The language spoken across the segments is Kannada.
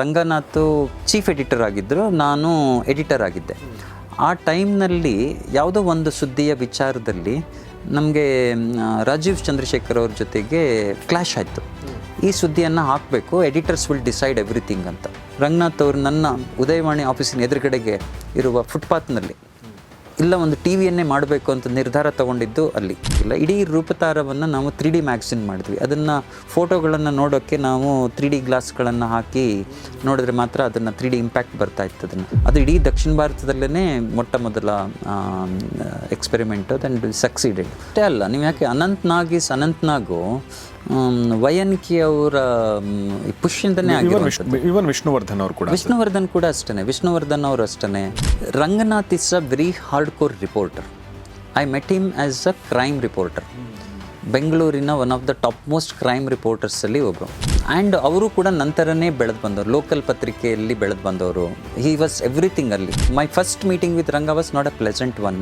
ರಂಗನಾಥ್ ಚೀಫ್ ಎಡಿಟರ್ ಆಗಿದ್ದರು ನಾನು ಎಡಿಟರ್ ಆಗಿದ್ದೆ. ಆ ಟೈಮ್ನಲ್ಲಿ ಯಾವುದೋ ಒಂದು ಸುದ್ದಿಯ ವಿಚಾರದಲ್ಲಿ ನಮಗೆ ರಾಜೀವ್ ಚಂದ್ರಶೇಖರ್ ಅವ್ರ ಜೊತೆಗೆ ಕ್ಲಾಶ್ ಆಯಿತು. ಈ ಸುದ್ದಿಯನ್ನು ಹಾಕಬೇಕು ಎಡಿಟರ್ಸ್ ವಿಲ್ ಡಿಸೈಡ್ ಎವ್ರಿಥಿಂಗ್ ಅಂತ. ರಂಗನಾಥ್ ಅವರು ನನ್ನ ಉದಯವಾಣಿ ಆಫೀಸಿನ ಎದುರುಗಡೆಗೆ ಇರುವ ಫುಟ್ಪಾತ್ನಲ್ಲಿ ಇಲ್ಲ, ಒಂದು ಟಿ ವಿಯನ್ನೇ ಮಾಡಬೇಕು ಅಂತ ನಿರ್ಧಾರ ತಗೊಂಡಿದ್ದು ಅಲ್ಲಿ. ಇಲ್ಲ, ಇಡೀ ರೂಪತಾರವನ್ನು ನಾವು ತ್ರೀ ಡಿ ಮ್ಯಾಗ್ಝಿನ್ ಮಾಡಿದ್ವಿ. ಅದನ್ನು ಫೋಟೋಗಳನ್ನು ನೋಡೋಕ್ಕೆ ನಾವು ತ್ರೀ ಡಿ ಗ್ಲಾಸ್ಗಳನ್ನು ಹಾಕಿ ನೋಡಿದ್ರೆ ಮಾತ್ರ ಅದನ್ನು ತ್ರೀ ಡಿ ಇಂಪ್ಯಾಕ್ಟ್ ಬರ್ತಾ ಇತ್ತು ಅದನ್ನು. ಅದು ಇಡೀ ದಕ್ಷಿಣ ಭಾರತದಲ್ಲೇ ಮೊಟ್ಟ ಮೊದಲ ಎಕ್ಸ್ಪೆರಿಮೆಂಟ್ ಆ್ಯಂಡ್ ಸಕ್ಸೀಡೆಡ್ ಅಷ್ಟೇ ಅಲ್ಲ, ನೀವು ಯಾಕೆ ಅನಂತ್ನಾಗ್ ಇಸ್ ಅನಂತ್ ನಾಗು ವಯನ್ಕಿ ಅವರ ಪುಷ್ಯಂತನೇ ಇವನ್ ಆಗಿರೋ ಇವನ್ ವಿಷ್ಣುವರ್ಧನ್ ಅವರು ಕೂಡ ವಿಷ್ಣುವರ್ಧನ್ ಕೂಡ ಅಷ್ಟೇ ವಿಷ್ಣುವರ್ಧನ್ ಅವರು ಅಷ್ಟೇ Ranganath is a very hard core reporter. I met him as a crime reporter. ಬೆಂಗಳೂರಿನ one of the top most crime ರಿಪೋರ್ಟರ್ಸಲ್ಲಿ ಒಬ್ಬರು ಆ್ಯಂಡ್ ಅವರು ಕೂಡ ನಂತರನೇ ಬೆಳೆದು ಬಂದವರು. ಲೋಕಲ್ ಪತ್ರಿಕೆಯಲ್ಲಿ ಬೆಳೆದು ಬಂದವರು. ಹಿ ವಾಸ್ ಎವ್ರಿಥಿಂಗ್ ಅಲ್ಲಿ. My first meeting with Ranga was not a pleasant one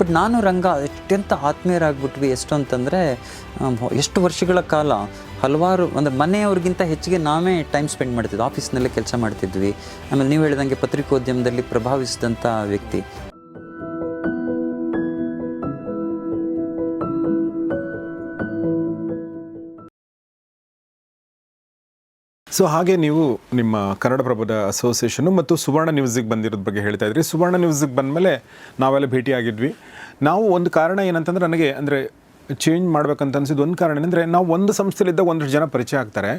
but ನಾನು ರಂಗ ಅತ್ಯಂತ ಆತ್ಮೀಯರಾಗ್ಬಿಟ್ವಿ ಎಷ್ಟು ಅಂತಂದರೆ ಎಷ್ಟು ವರ್ಷಗಳ ಕಾಲ ಹಲವಾರು ಅಂದರೆ ಮನೆಯವ್ರಿಗಿಂತ ಹೆಚ್ಚಿಗೆ ನಾವೇ ಟೈಮ್ ಸ್ಪೆಂಡ್ ಮಾಡ್ತಿದ್ವಿ. ಆಫೀಸ್ನಲ್ಲೇ ಕೆಲಸ ಮಾಡ್ತಿದ್ವಿ. ಆಮೇಲೆ ನೀವು ಹೇಳಿದಂಗೆ ಪತ್ರಿಕೋದ್ಯಮದಲ್ಲಿ ಪ್ರಭಾವಿಸಿದಂಥ ವ್ಯಕ್ತಿ. ಸೊ ಹಾಗೆ ನೀವು ನಿಮ್ಮ ಕನ್ನಡಪ್ರಭದ ಅಸೋಸಿಯೇಷನು ಮತ್ತು ಸುವರ್ಣ ನ್ಯೂಸಿಗೆ ಬಂದಿರೋದ್ರ ಬಗ್ಗೆ ಹೇಳ್ತಾ ಇದ್ರಿ. ಸುವರ್ಣ ನ್ಯೂಸಿಗೆ ಬಂದಮೇಲೆ ನಾವೆಲ್ಲ ಭೇಟಿಯಾಗಿದ್ವಿ. ನಾವು ಒಂದು ಕಾರಣ ಏನಂತಂದ್ರೆ ನನಗೆ ಅಂದರೆ ಚೇಂಜ್ ಮಾಡ್ಬೇಕಂತ ಅನ್ಸಿದ್ದು ಒಂದು ಕಾರಣ ಏನಂದರೆ ನಾವು ಒಂದು ಸಂಸ್ಥೆಲಿದ್ದಾಗ ಒಂದಷ್ಟು ಜನ ಪರಿಚಯ ಆಗ್ತಾರೆ.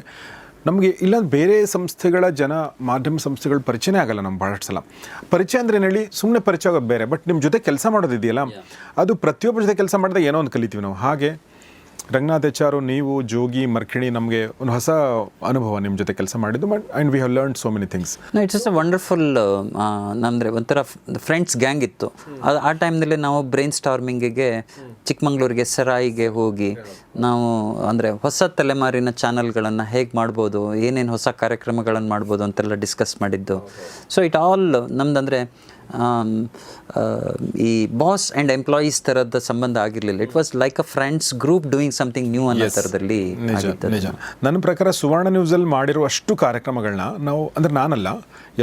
ನಮಗೆ ಇಲ್ಲ ಬೇರೆ ಸಂಸ್ಥೆಗಳ ಜನ ಮಾಧ್ಯಮ ಸಂಸ್ಥೆಗಳ ಪರಿಚಯನೇ ಆಗಲ್ಲ ನಮ್ಮ ಭಾಳಷ್ಟು ಸಲ. ಪರಿಚಯ ಅಂದ್ರೆ ಹೇಳಿ ಸುಮ್ಮನೆ ಪರಿಚಯ ಆಗೋದು ಬೇರೆ ಬಟ್ ನಿಮ್ಮ ಜೊತೆ ಕೆಲಸ ಮಾಡೋದಿದೆಯಲ್ಲ? ಅದು ಪ್ರತಿಯೊಬ್ಬರ ಜೊತೆ ಕೆಲಸ ಮಾಡಿದಾಗ ಏನೋ ಒಂದು ಕಲಿತೀವಿ ನಾವು. ಹಾಗೆ ರಂಗನಾಥ್ ಎಚ್ ಆರು ನೀವು ಜೋಗಿ ಮರ್ಕಿಣಿ ನಮಗೆ ಒಂದು ಹೊಸ ಅನುಭವ ನಿಮ್ಮ ಜೊತೆ ಕೆಲಸ ಮಾಡಿದ್ದು but and we have learn so many things it's is a wonderful ಅಂದರೆ ಒಂಥರ ಫ್ರೆಂಡ್ಸ್ ಗ್ಯಾಂಗ್ ಇತ್ತು. ಅದು ಆ ಟೈಮ್ನಲ್ಲಿ ನಾವು ಬ್ರೈನ್ ಸ್ಟಾರ್ಮಿಂಗಿಗೆ ಚಿಕ್ಕಮಂಗ್ಳೂರಿಗೆ ಸರಾಯಿಗೆ ಹೋಗಿ ನಾವು ಅಂದರೆ ಹೊಸ ತಲೆಮಾರಿನ ಚಾನಲ್ಗಳನ್ನು ಹೇಗೆ ಮಾಡ್ಬೋದು ಏನೇನು ಹೊಸ ಕಾರ್ಯಕ್ರಮಗಳನ್ನು ಮಾಡ್ಬೋದು ಅಂತೆಲ್ಲ ಡಿಸ್ಕಸ್ ಮಾಡಿದ್ದು. ಸೊ ಇಟ್ ಆಲ್ ನಮ್ದಂದರೆ ಈ ಬಾಸ್ ಆ್ಯಂಡ್ ಎಂಪ್ಲಾಯೀಸ್ ಥರದ ಸಂಬಂಧ ಆಗಿರಲಿಲ್ಲ. It was like a friends group doing something new ಅನ್ನೋ ಥರದಲ್ಲಿ ನಿಜ ನನ್ನ ಪ್ರಕಾರ ಸುವರ್ಣ ನ್ಯೂಸಲ್ಲಿ ಮಾಡಿರೋ ಅಷ್ಟು ಕಾರ್ಯಕ್ರಮಗಳನ್ನ ನಾವು ಅಂದ್ರೆ ನಾನಲ್ಲ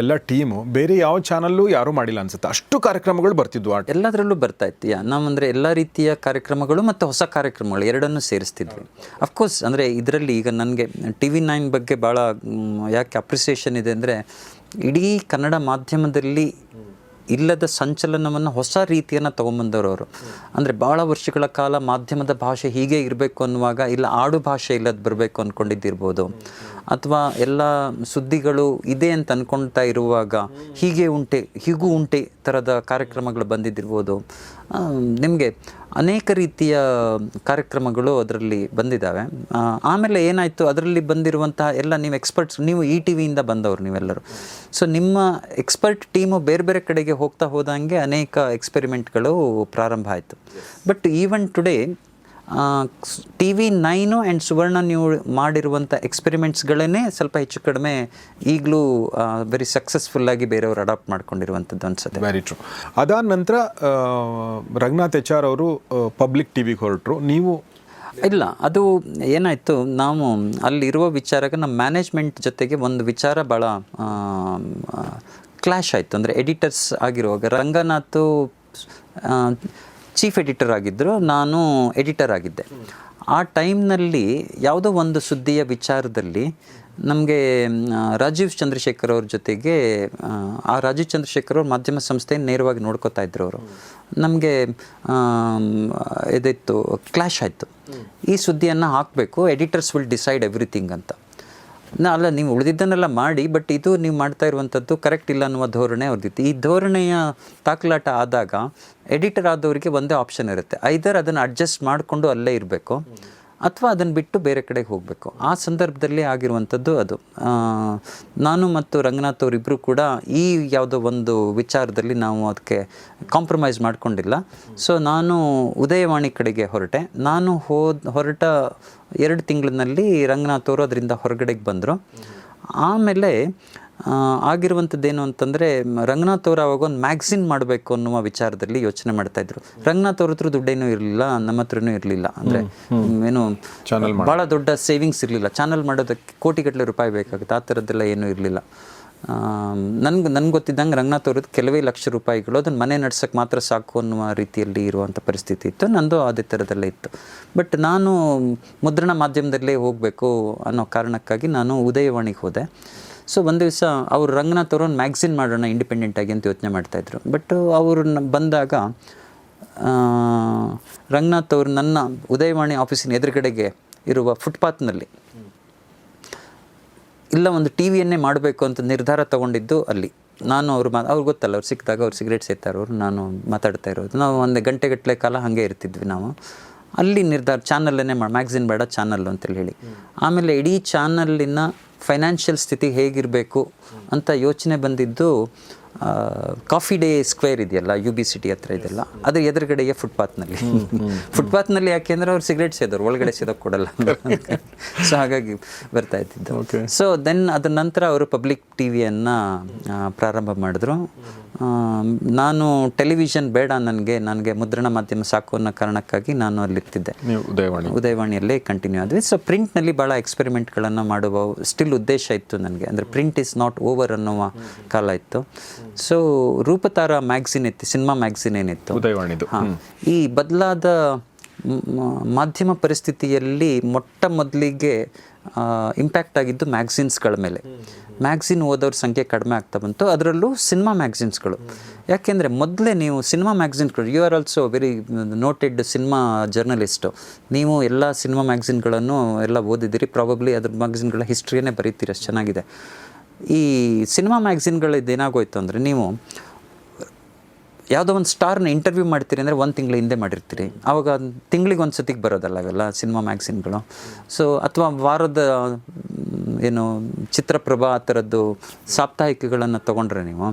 ಎಲ್ಲ ಟೀಮು ಬೇರೆ ಯಾವ ಚಾನಲ್ಲೂ ಯಾರೂ ಮಾಡಿಲ್ಲ ಅನ್ಸುತ್ತೆ. ಅಷ್ಟು ಕಾರ್ಯಕ್ರಮಗಳು ಬರ್ತಿದ್ವು ಎಲ್ಲದರಲ್ಲೂ ಬರ್ತಾ ಇತ್ತು. ನಾವು ನಾವಂದರೆ ಎಲ್ಲ ರೀತಿಯ ಕಾರ್ಯಕ್ರಮಗಳು ಮತ್ತು ಹೊಸ ಕಾರ್ಯಕ್ರಮಗಳು ಎರಡನ್ನೂ ಸೇರಿಸ್ತಿದ್ವಿ. ಅಫ್ಕೋರ್ಸ್ ಅಂದರೆ ಇದರಲ್ಲಿ ಈಗ ನನಗೆ ಟಿ ವಿ ನೈನ್ ಬಗ್ಗೆ ಭಾಳ ಯಾಕೆ ಅಪ್ರಿಸಿಯೇಷನ್ ಇದೆ ಅಂದರೆ ಇಡೀ ಕನ್ನಡ ಮಾಧ್ಯಮದಲ್ಲಿ ಇಲ್ಲದ ಸಂಚಲನವನ್ನು ಹೊಸ ರೀತಿಯನ್ನು ತೊಗೊಂಬಂದವರು ಅವರು. ಅಂದರೆ ಭಾಳ ವರ್ಷಗಳ ಕಾಲ ಮಾಧ್ಯಮದ ಭಾಷೆ ಹೀಗೆ ಇರಬೇಕು ಅನ್ನುವಾಗ ಇಲ್ಲ ಆಡು ಭಾಷೆ ಇಲ್ಲದ ಬರಬೇಕು ಅಂದ್ಕೊಂಡಿದ್ದಿರ್ಬೋದು ಅಥವಾ ಎಲ್ಲ ಸುದ್ದಿಗಳು ಇದೆ ಅಂತ ಅಂದ್ಕೊಳ್ತಾ ಇರುವಾಗ ಹೀಗೆ ಉಂಟೆ, ಹೀಗೂ ಉಂಟೆ ಥರದ ಕಾರ್ಯಕ್ರಮಗಳು ಬಂದಿದ್ದಿರ್ಬೋದು. ನಿಮಗೆ ಅನೇಕ ರೀತಿಯ ಕಾರ್ಯಕ್ರಮಗಳು ಅದರಲ್ಲಿ ಬಂದಿದ್ದಾವೆ. ಆಮೇಲೆ ಏನಾಯಿತು? ಅದರಲ್ಲಿ ಬಂದಿರುವಂತಹ ಎಲ್ಲ ನೀವು ಎಕ್ಸ್ಪರ್ಟ್ಸ್ ನೀವು ಇ ಟಿ ವಿಯಿಂದ ಬಂದವರು ನೀವೆಲ್ಲರೂ. ಸೊ ನಿಮ್ಮ ಎಕ್ಸ್ಪರ್ಟ್ ಟೀಮು ಬೇರೆ ಬೇರೆ ಕಡೆಗೆ ಹೋಗ್ತಾ ಹೋದಂಗೆ ಅನೇಕ ಎಕ್ಸ್ಪೆರಿಮೆಂಟ್ಗಳು ಪ್ರಾರಂಭ ಆಯಿತು. But even today T V nine and Suvarna ನೀವು ಮಾಡಿರುವಂಥ ಎಕ್ಸ್ಪೆರಿಮೆಂಟ್ಸ್ಗಳೇ ಸ್ವಲ್ಪ ಹೆಚ್ಚು ಕಡಿಮೆ ಈಗಲೂ ವೆರಿ ಸಕ್ಸಸ್ಫುಲ್ಲಾಗಿ ಬೇರೆಯವರು ಅಡಾಪ್ಟ್ ಮಾಡ್ಕೊಂಡಿರುವಂಥದ್ದು ಅನ್ಸುತ್ತೆ. ವೆರಿ ಟ್ರೂ ಅದಾದ ನಂತರ ರಘುನಾಥ್ ರಂಗನಾಥ್ ಎಚ್ ಆರ್ ಅವರು ಪಬ್ಲಿಕ್ ಟಿ ವಿಗೆ ಹೊರಟರು. ನೀವು ಇಲ್ಲ ಅದು ಏನಾಯಿತು ನಾವು ಅಲ್ಲಿರುವ ವಿಚಾರಕ್ಕೆ ನಮ್ಮ ಮ್ಯಾನೇಜ್ಮೆಂಟ್ ಜೊತೆಗೆ ಒಂದು ವಿಚಾರ ಭಾಳ ಕ್ಲಾಶ್ ಆಯಿತು. ಅಂದರೆ ಎಡಿಟರ್ಸ್ ಆಗಿರುವಾಗ ರಂಗನಾಥ್ ಚೀಫ್ ಎಡಿಟರ್ ಆಗಿದ್ದರು ನಾನು ಎಡಿಟರ್ ಆಗಿದ್ದೆ. ಆ ಟೈಮ್ನಲ್ಲಿ ಯಾವುದೋ ಒಂದು ಸುದ್ದಿಯ ವಿಚಾರದಲ್ಲಿ ನಮಗೆ ರಾಜೀವ್ ಚಂದ್ರಶೇಖರ್ ಅವ್ರ ಜೊತೆಗೆ ಆ, ರಾಜೀವ್ ಚಂದ್ರಶೇಖರ್ ಅವ್ರ ಮಾಧ್ಯಮ ಸಂಸ್ಥೆಯನ್ನು ನೇರವಾಗಿ ನೋಡ್ಕೋತಾ ಇದ್ರು ಅವರು. ನಮಗೆ ಇದಿತ್ತು ಕ್ಲಾಶ್ ಆಯಿತು. ಈ ಸುದ್ದಿಯನ್ನು ಹಾಕಬೇಕು ಎಡಿಟರ್ಸ್ ವಿಲ್ ಡಿಸೈಡ್ ಎವ್ರಿಥಿಂಗ್ ಅಂತ. ನಾ ಅಲ್ಲ, ನೀವು ಉಳಿದಿದ್ದನ್ನೆಲ್ಲ ಮಾಡಿ ಬಟ್ ಇದು ನೀವು ಮಾಡ್ತಾ ಇರುವಂಥದ್ದು ಕರೆಕ್ಟ್ ಇಲ್ಲ ಅನ್ನುವ ಧೋರಣೆ ಅವ್ರದ್ದಿತ್ತು. ಈ ಧೋರಣೆಯ ತಾಕಲಾಟ ಆದಾಗ ಎಡಿಟರ್ ಆದವರಿಗೆ ಒಂದೇ ಆಪ್ಷನ್ ಇರುತ್ತೆ. ಐದರ್ ಅದನ್ನು ಅಡ್ಜಸ್ಟ್ ಮಾಡಿಕೊಂಡು ಅಲ್ಲೇ ಇರಬೇಕು, ಅಥವಾ ಅದನ್ನು ಬಿಟ್ಟು ಬೇರೆ ಕಡೆಗೆ ಹೋಗಬೇಕು. ಆ ಸಂದರ್ಭದಲ್ಲಿ ಆಗಿರುವಂಥದ್ದು ಅದು. ನಾನು ಮತ್ತು ರಂಗನಾಥ್ ಅವರಿಬ್ಬರು ಕೂಡ ಈ ಯಾವುದೋ ಒಂದು ವಿಚಾರದಲ್ಲಿ ನಾವು ಅದಕ್ಕೆ ಕಾಂಪ್ರಮೈಸ್ ಮಾಡಿಕೊಂಡಿಲ್ಲ. ಸೊ ನಾನು ಉದಯವಾಣಿ ಕಡೆಗೆ ಹೊರಟೆ. ನಾನು ಹೋದ, ಹೊರಟ ಎರಡು ತಿಂಗಳಿನಲ್ಲಿ ರಂಗನಾಥ್ ಅವರು ಅದರಿಂದ ಹೊರಗಡೆಗೆ ಬಂದರು. ಆಮೇಲೆ ಆಗಿರುವಂಥದ್ದೇನು ಅಂತಂದರೆ ರಂಗನಾಥ್ ಅವರು ಅವಾಗ ಒಂದು ಮ್ಯಾಗ್ಝಿನ್ ಮಾಡಬೇಕು ಅನ್ನುವ ವಿಚಾರದಲ್ಲಿ ಯೋಚನೆ ಮಾಡ್ತಾ ಇದ್ರು. ರಂಗನಾಥ್ ಅವ್ರ ಹತ್ರ ದುಡ್ಡೇನೂ ಇರಲಿಲ್ಲ ನಮ್ಮ ಹತ್ರನೂ ಇರಲಿಲ್ಲ. ಅಂದರೆ ಏನು ಭಾಳ ದೊಡ್ಡ ಸೇವಿಂಗ್ಸ್ ಇರಲಿಲ್ಲ. ಚಾನಲ್ ಮಾಡೋದಕ್ಕೆ ಕೋಟಿಗಟ್ಟಲೆ ರೂಪಾಯಿ ಬೇಕಾಗುತ್ತೆ. ಆ ಥರದ್ದೆಲ್ಲ ಏನೂ ಇರಲಿಲ್ಲ. ನನ್ಗೆ ನನ್ಗೆ ಗೊತ್ತಿದ್ದಂಗೆ ರಂಗನಾಥ್ ಅವ್ರದ್ದು ಕೆಲವೇ ಲಕ್ಷ ರೂಪಾಯಿಗಳು ಅದನ್ನು ಮನೆ ನಡ್ಸೋಕ್ಕೆ ಮಾತ್ರ ಸಾಕು ಅನ್ನುವ ರೀತಿಯಲ್ಲಿ ಇರುವಂಥ ಪರಿಸ್ಥಿತಿ ಇತ್ತು. ನಂದು ಅದೇ ಥರದಲ್ಲೇ ಇತ್ತು. ಬಟ್ ನಾನು ಮುದ್ರಣ ಮಾಧ್ಯಮದಲ್ಲೇ ಹೋಗಬೇಕು ಅನ್ನೋ ಕಾರಣಕ್ಕಾಗಿ ನಾನು ಉದಯವಾಣಿಗೆ ಹೋದೆ. ಸೊ ಒಂದು ದಿವಸ ಅವರು ರಂಗನಾಥ್ ಅವರು ಒಂದು ಮ್ಯಾಗ್ಝಿನ್ ಮಾಡೋಣ ಇಂಡಿಪೆಂಡೆಂಟ್ ಆಗಿ ಅಂತ ಯೋಚನೆ ಮಾಡ್ತಾಯಿದ್ರು ಬಟ್ ಅವ್ರನ್ನ ಬಂದಾಗ ರಂಗನಾಥ್ ಅವರು ನನ್ನ ಉದಯವಾಣಿ ಆಫೀಸಿನ ಎದುರುಗಡೆಗೆ ಇರುವ ಫುಟ್ಪಾತ್ನಲ್ಲಿ ಇಲ್ಲ, ಒಂದು ಟಿ ವಿಯನ್ನೇ ಮಾಡಬೇಕು ಅಂತ ನಿರ್ಧಾರ ತಗೊಂಡಿದ್ದು ಅಲ್ಲಿ. ನಾನು ಅವ್ರು ಮಾ ಅವ್ರಿಗೆ ಗೊತ್ತಲ್ಲ, ಅವ್ರು ಸಿಕ್ಕಿದಾಗ ಅವ್ರು ಸಿಗರೇಟ್ ಸೇತಾರೆ ಅವರು ನಾನು ಮಾತಾಡ್ತಾ ಇರೋದು. ನಾವು ಒಂದು ಗಂಟೆಗಟ್ಟಲೆ ಕಾಲ ಹಾಗೆ ಇರ್ತಿದ್ವಿ ನಾವು. ಅಲ್ಲಿ ನಿರ್ಧಾರ, ಚಾನಲನ್ನೇ ಮಾಡಿ, ಮ್ಯಾಗ್ಝಿನ್ ಬೇಡ ಚಾನಲ್ ಅಂತೇಳಿ ಹೇಳಿ. ಆಮೇಲೆ ಇಡೀ ಚಾನಲಿನ ಫೈನಾನ್ಷಿಯಲ್ ಸ್ಥಿತಿ ಹೇಗಿರಬೇಕು ಅಂತ ಯೋಚನೆ ಬಂದಿದ್ದು ಕಾಫಿ ಡೇ ಸ್ಕ್ವೇರ್ ಇದೆಯಲ್ಲ ಯು ಬಿ ಸಿಟಿ ಹತ್ರ ಇದೆಲ್ಲ ಅದ್ರ ಎದುರುಗಡೆಗೆ ಫುಟ್ಪಾತ್ನಲ್ಲಿ ಫುಟ್ಪಾತ್ನಲ್ಲಿ ಯಾಕೆಂದ್ರೆ ಅವ್ರು ಸಿಗರೇಟ್ ಸೇದೋರು ಒಳಗಡೆ ಸೇದೋಕೆ ಕೊಡಲ್ಲ ಸೊ ಹಾಗಾಗಿ ಬರ್ತಾ ಇದ್ದಿದ್ದು. ಸೊ ದೆನ್ ಅದ ನಂತರ ಅವರು ಪಬ್ಲಿಕ್ ಟಿ ವಿಯನ್ನು ಪ್ರಾರಂಭ ಮಾಡಿದ್ರು. ನಾನು ಟೆಲಿವಿಷನ್ ಬೇಡ ನನಗೆ ನನಗೆ ಮುದ್ರಣ ಮಾಧ್ಯಮ ಸಾಕು ಅನ್ನೋ ಕಾರಣಕ್ಕಾಗಿ ನಾನು ಅಲ್ಲಿತ್ತಿದ್ದೆ ಉದಯವಾಣಿ. ಉದಯವಾಣಿಯಲ್ಲೇ ಕಂಟಿನ್ಯೂ ಆದ್ವಿ. ಸೊ ಪ್ರಿಂಟ್ನಲ್ಲಿ ಭಾಳ ಎಕ್ಸ್ಪೆರಿಮೆಂಟ್ಗಳನ್ನು ಮಾಡುವ ಸ್ಟಿಲ್ ಉದ್ದೇಶ ಇತ್ತು ನನಗೆ. ಅಂದರೆ ಪ್ರಿಂಟ್ ಇಸ್ ನಾಟ್ ಓವರ್ ಅನ್ನುವ ಕಾಲ ಇತ್ತು. ಸೊ ರೂಪತಾರ ಮ್ಯಾಗ್ಝಿನ್ ಇತ್ತು ಸಿನಿಮಾ ಮ್ಯಾಗ್ಝಿನ್ ಏನಿತ್ತು. ಉದಯವಾಣಿ ಹಾಂ. ಈ ಬದಲಾದ ಮಾಧ್ಯಮ ಪರಿಸ್ಥಿತಿಯಲ್ಲಿ ಮೊಟ್ಟ ಮೊದಲಿಗೆ ಇಂಪ್ಯಾಕ್ಟ್ ಆಗಿದ್ದು ಮ್ಯಾಗ್ಝಿನ್ಸ್ಗಳ ಮೇಲೆ. ಮ್ಯಾಗ್ಝಿನ್ ಓದೋರ ಸಂಖ್ಯೆ ಕಡಿಮೆ ಆಗ್ತಾ ಬಂತು. ಅದರಲ್ಲೂ ಸಿನಿಮಾ ಮ್ಯಾಗ್ಝಿನ್ಸ್ಗಳು ಯಾಕೆಂದರೆ ಮೊದಲೇ ನೀವು cinema ಮ್ಯಾಗ್ಝಿನ್ಗಳು you are also very noted cinema journalist ನೀವು ಎಲ್ಲ ಸಿನಿಮಾ ಮ್ಯಾಗ್ಝಿನ್ಗಳನ್ನು ಎಲ್ಲ ಓದಿದ್ದೀರಿ. ಪ್ರಾಬಬ್ಲಿ ಅದ್ರ ಮ್ಯಾಗ್ಝಿನ್ಗಳ ಹಿಸ್ಟ್ರಿಯೇ ಬರೀತೀರಿ. ಅಷ್ಟು ಚೆನ್ನಾಗಿದೆ. ಈ ಸಿನಿಮಾ ಮ್ಯಾಗ್ಝಿನ್ಗಳಿದ್ದು ಏನಾಗೋಯ್ತು ಅಂದರೆ ನೀವು ಯಾವುದೋ ಒಂದು ಸ್ಟಾರ್ನ ಇಂಟರ್ವ್ಯೂ ಮಾಡ್ತೀರಿ ಅಂದರೆ ಒಂದು ತಿಂಗಳ ಹಿಂದೆ ಮಾಡಿರ್ತೀರಿ. ಆವಾಗ ತಿಂಗಳಿಗೆ ಒಂದು ಸತಿಗೆ ಬರೋದಲ್ಲ ಅವೆಲ್ಲ ಸಿನಿಮಾ ಮ್ಯಾಗ್ಝಿನ್ಗಳು ಸೊ ಅಥವಾ ವಾರದ ಏನು ಚಿತ್ರಪ್ರಭಾ ಆ ಥರದ್ದು ಸಾಪ್ತಾಹಿಕಗಳನ್ನು ತೊಗೊಂಡ್ರೆ ನೀವು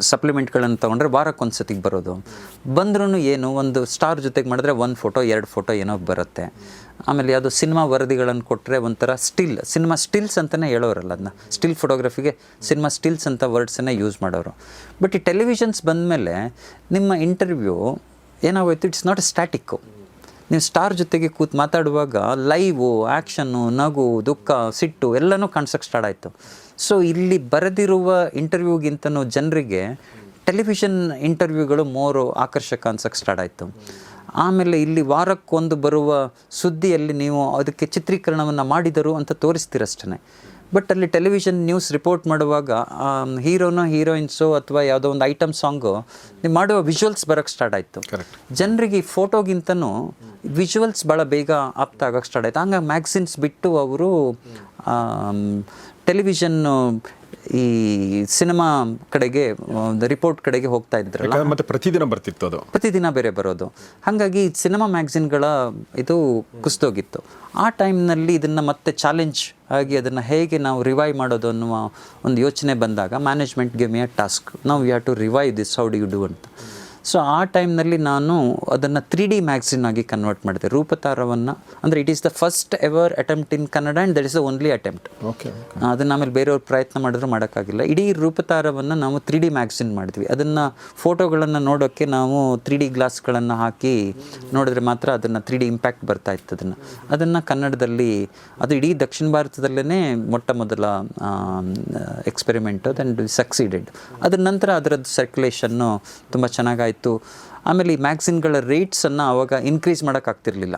ಸಪ್ಲಿಮೆಂಟ್ಗಳನ್ನು ತೊಗೊಂಡ್ರೆ ವಾರಕ್ಕೊಂದು ಸತಿಗೆ ಬರೋದು. ಬಂದ್ರೂ ಏನು, ಒಂದು ಸ್ಟಾರ್ ಜೊತೆಗೆ ಮಾಡಿದ್ರೆ ಒಂದು ಫೋಟೋ ಎರಡು ಫೋಟೋ ಏನೋ ಬರುತ್ತೆ. ಆಮೇಲೆ ಯಾವುದೋ ಸಿನಿಮಾ ವರದಿಗಳನ್ನು ಕೊಟ್ಟರೆ ಒಂಥರ ಸ್ಟಿಲ್ ಸಿನಿಮಾ ಸ್ಟಿಲ್ಸ್ ಅಂತಲೇ ಹೇಳೋರಲ್ಲ ಅದನ್ನ ಸ್ಟಿಲ್ ಫೋಟೋಗ್ರಫಿಗೆ ಸಿನಿಮಾ ಸ್ಟಿಲ್ಸ್ ಅಂತ ವರ್ಡ್ಸನ್ನೇ ಯೂಸ್ ಮಾಡೋರು. ಬಟ್ ಈ ಟೆಲಿವಿಷನ್ಸ್ ಬಂದಮೇಲೆ ನಿಮ್ಮ ಇಂಟರ್ವ್ಯೂ ಏನಾಗೋಯ್ತು? ಇಟ್ಸ್ ನಾಟ್ ಸ್ಟ್ಯಾಟಿಕ್ಕು ನೀವು ಸ್ಟಾರ್ ಜೊತೆಗೆ ಕೂತು ಮಾತಾಡುವಾಗ ಲೈವು ಆ್ಯಕ್ಷನ್ನು ನಗು, ದುಃಖ, ಸಿಟ್ಟು ಎಲ್ಲನೂ ಕಾಣಿಸೋಕ್ಕೆ ಸ್ಟಾರ್ಟ್ ಆಯಿತು. ಸೊ ಇಲ್ಲಿ ಬರೆದಿರುವ ಇಂಟರ್ವ್ಯೂಗಿಂತನೂ ಜನರಿಗೆ ಟೆಲಿವಿಷನ್ ಇಂಟರ್ವ್ಯೂಗಳು ಮೋರು ಆಕರ್ಷಕ ಅನ್ಸೋಕ್ಕೆ ಸ್ಟಾರ್ಟ್ ಆಯಿತು. ಆಮೇಲೆ ಇಲ್ಲಿ ವಾರಕ್ಕೊಂದು ಬರುವ ಸುದ್ದಿಯಲ್ಲಿ ನೀವು ಅದಕ್ಕೆ ಚಿತ್ರೀಕರಣವನ್ನು ಮಾಡಿದರು ಅಂತ ತೋರಿಸ್ತೀರಷ್ಟೇ ಬಟ್ ಅಲ್ಲಿ ಟೆಲಿವಿಷನ್ ನ್ಯೂಸ್ ರಿಪೋರ್ಟ್ ಮಾಡುವಾಗ ಹೀರೋನೋ ಹೀರೋಯಿನ್ಸು ಅಥವಾ ಯಾವುದೋ ಒಂದು ಐಟಮ್ ಸಾಂಗು ನೀವು ಮಾಡುವ ವಿಜುವಲ್ಸ್ ಬರೋಕ್ಕೆ ಸ್ಟಾರ್ಟ್ ಆಯಿತು. ಜನರಿಗೆ ಈ ಫೋಟೋಗಿಂತನೂ ವಿಜುವಲ್ಸ್ ಭಾಳ ಬೇಗ ಆಪ್ತ ಆಗೋಕ್ಕೆ ಸ್ಟಾರ್ಟ್ ಆಯಿತು. ಹಂಗಾಗಿ ಮ್ಯಾಗ್ಝಿನ್ಸ್ ಬಿಟ್ಟು ಅವರು ಟೆಲಿವಿಷನ್ನು ಈ ಸಿನಿಮಾ ಕಡೆಗೆ ರಿಪೋರ್ಟ್ ಕಡೆಗೆ ಹೋಗ್ತಾ ಇದ್ರಲ್ಲ? ಮತ್ತೆ ಪ್ರತಿದಿನ ಬರ್ತಿತ್ತು ಅದು. ಪ್ರತಿದಿನ ಬೇರೆ ಬರೋದು. ಹಾಗಾಗಿ ಸಿನಿಮಾ ಮ್ಯಾಗ್ಝಿನ್ಗಳ ಇದು ಕುಸಿದೋಗಿತ್ತು. ಆ ಟೈಮ್ನಲ್ಲಿ ಇದನ್ನು ಮತ್ತೆ ಚಾಲೆಂಜ್ ಆಗಿ ಅದನ್ನು ಹೇಗೆ ನಾವು ರಿವೈವ್ ಮಾಡೋದು ಅನ್ನುವ ಒಂದು ಯೋಚನೆ ಬಂದಾಗ ಮ್ಯಾನೇಜ್ಮೆಂಟ್ ಮೇ ಟಾಸ್ಕ್ ನಾವು you have to revive this how do you do ಅಂತ. ಸೊ ಆ ಟೈಮ್ನಲ್ಲಿ ನಾನು ಅದನ್ನು ತ್ರೀ ಡಿ ಮ್ಯಾಗ್ಝಿನ್ ಆಗಿ ಕನ್ವರ್ಟ್ ಮಾಡಿದೆ. ರೂಪತಾರವನ್ನು ಅಂದರೆ it is the first ever attempt in Kannada and that is the only attempt okay ಅದನ್ನು ಆಮೇಲೆ ಬೇರೆಯವ್ರು ಪ್ರಯತ್ನ ಮಾಡಿದ್ರು ಮಾಡೋಕ್ಕಾಗಿಲ್ಲ. ಇಡೀ ರೂಪತಾರವನ್ನು ನಾವು ತ್ರೀ ಡಿ ಮ್ಯಾಗ್ಝಿನ್ ಮಾಡಿದ್ವಿ. ಅದನ್ನು ಫೋಟೋಗಳನ್ನು ನೋಡೋಕ್ಕೆ ನಾವು ತ್ರೀ ಡಿ ಗ್ಲಾಸ್ಗಳನ್ನು ಹಾಕಿ ನೋಡಿದ್ರೆ ಮಾತ್ರ ಅದನ್ನು ತ್ರೀ ಡಿ ಇಂಪ್ಯಾಕ್ಟ್ ಬರ್ತಾ ಇತ್ತು ಅದನ್ನು. ಅದನ್ನು ಕನ್ನಡದಲ್ಲಿ ಅದು ಇಡೀ ದಕ್ಷಿಣ ಭಾರತದಲ್ಲೇ ಮೊಟ್ಟ ಮೊದಲ ಎಕ್ಸ್ಪೆರಿಮೆಂಟ್ ಆ್ಯಂಡ್ ಸಕ್ಸೀಡೆಡ್ ಅದರ ನಂತರ ಅದರದ್ದು ಸರ್ಕ್ಯುಲೇಷನ್ನು ತುಂಬ ಚೆನ್ನಾಗಾಯಿತು. ಆಮೇಲೆ ಈ ಮ್ಯಾಗ್ಝಿನ್ಗಳ ರೇಟ್ಸನ್ನು ಆವಾಗ ಇನ್ಕ್ರೀಸ್ ಮಾಡೋಕ್ಕಾಗ್ತಿರ್ಲಿಲ್ಲ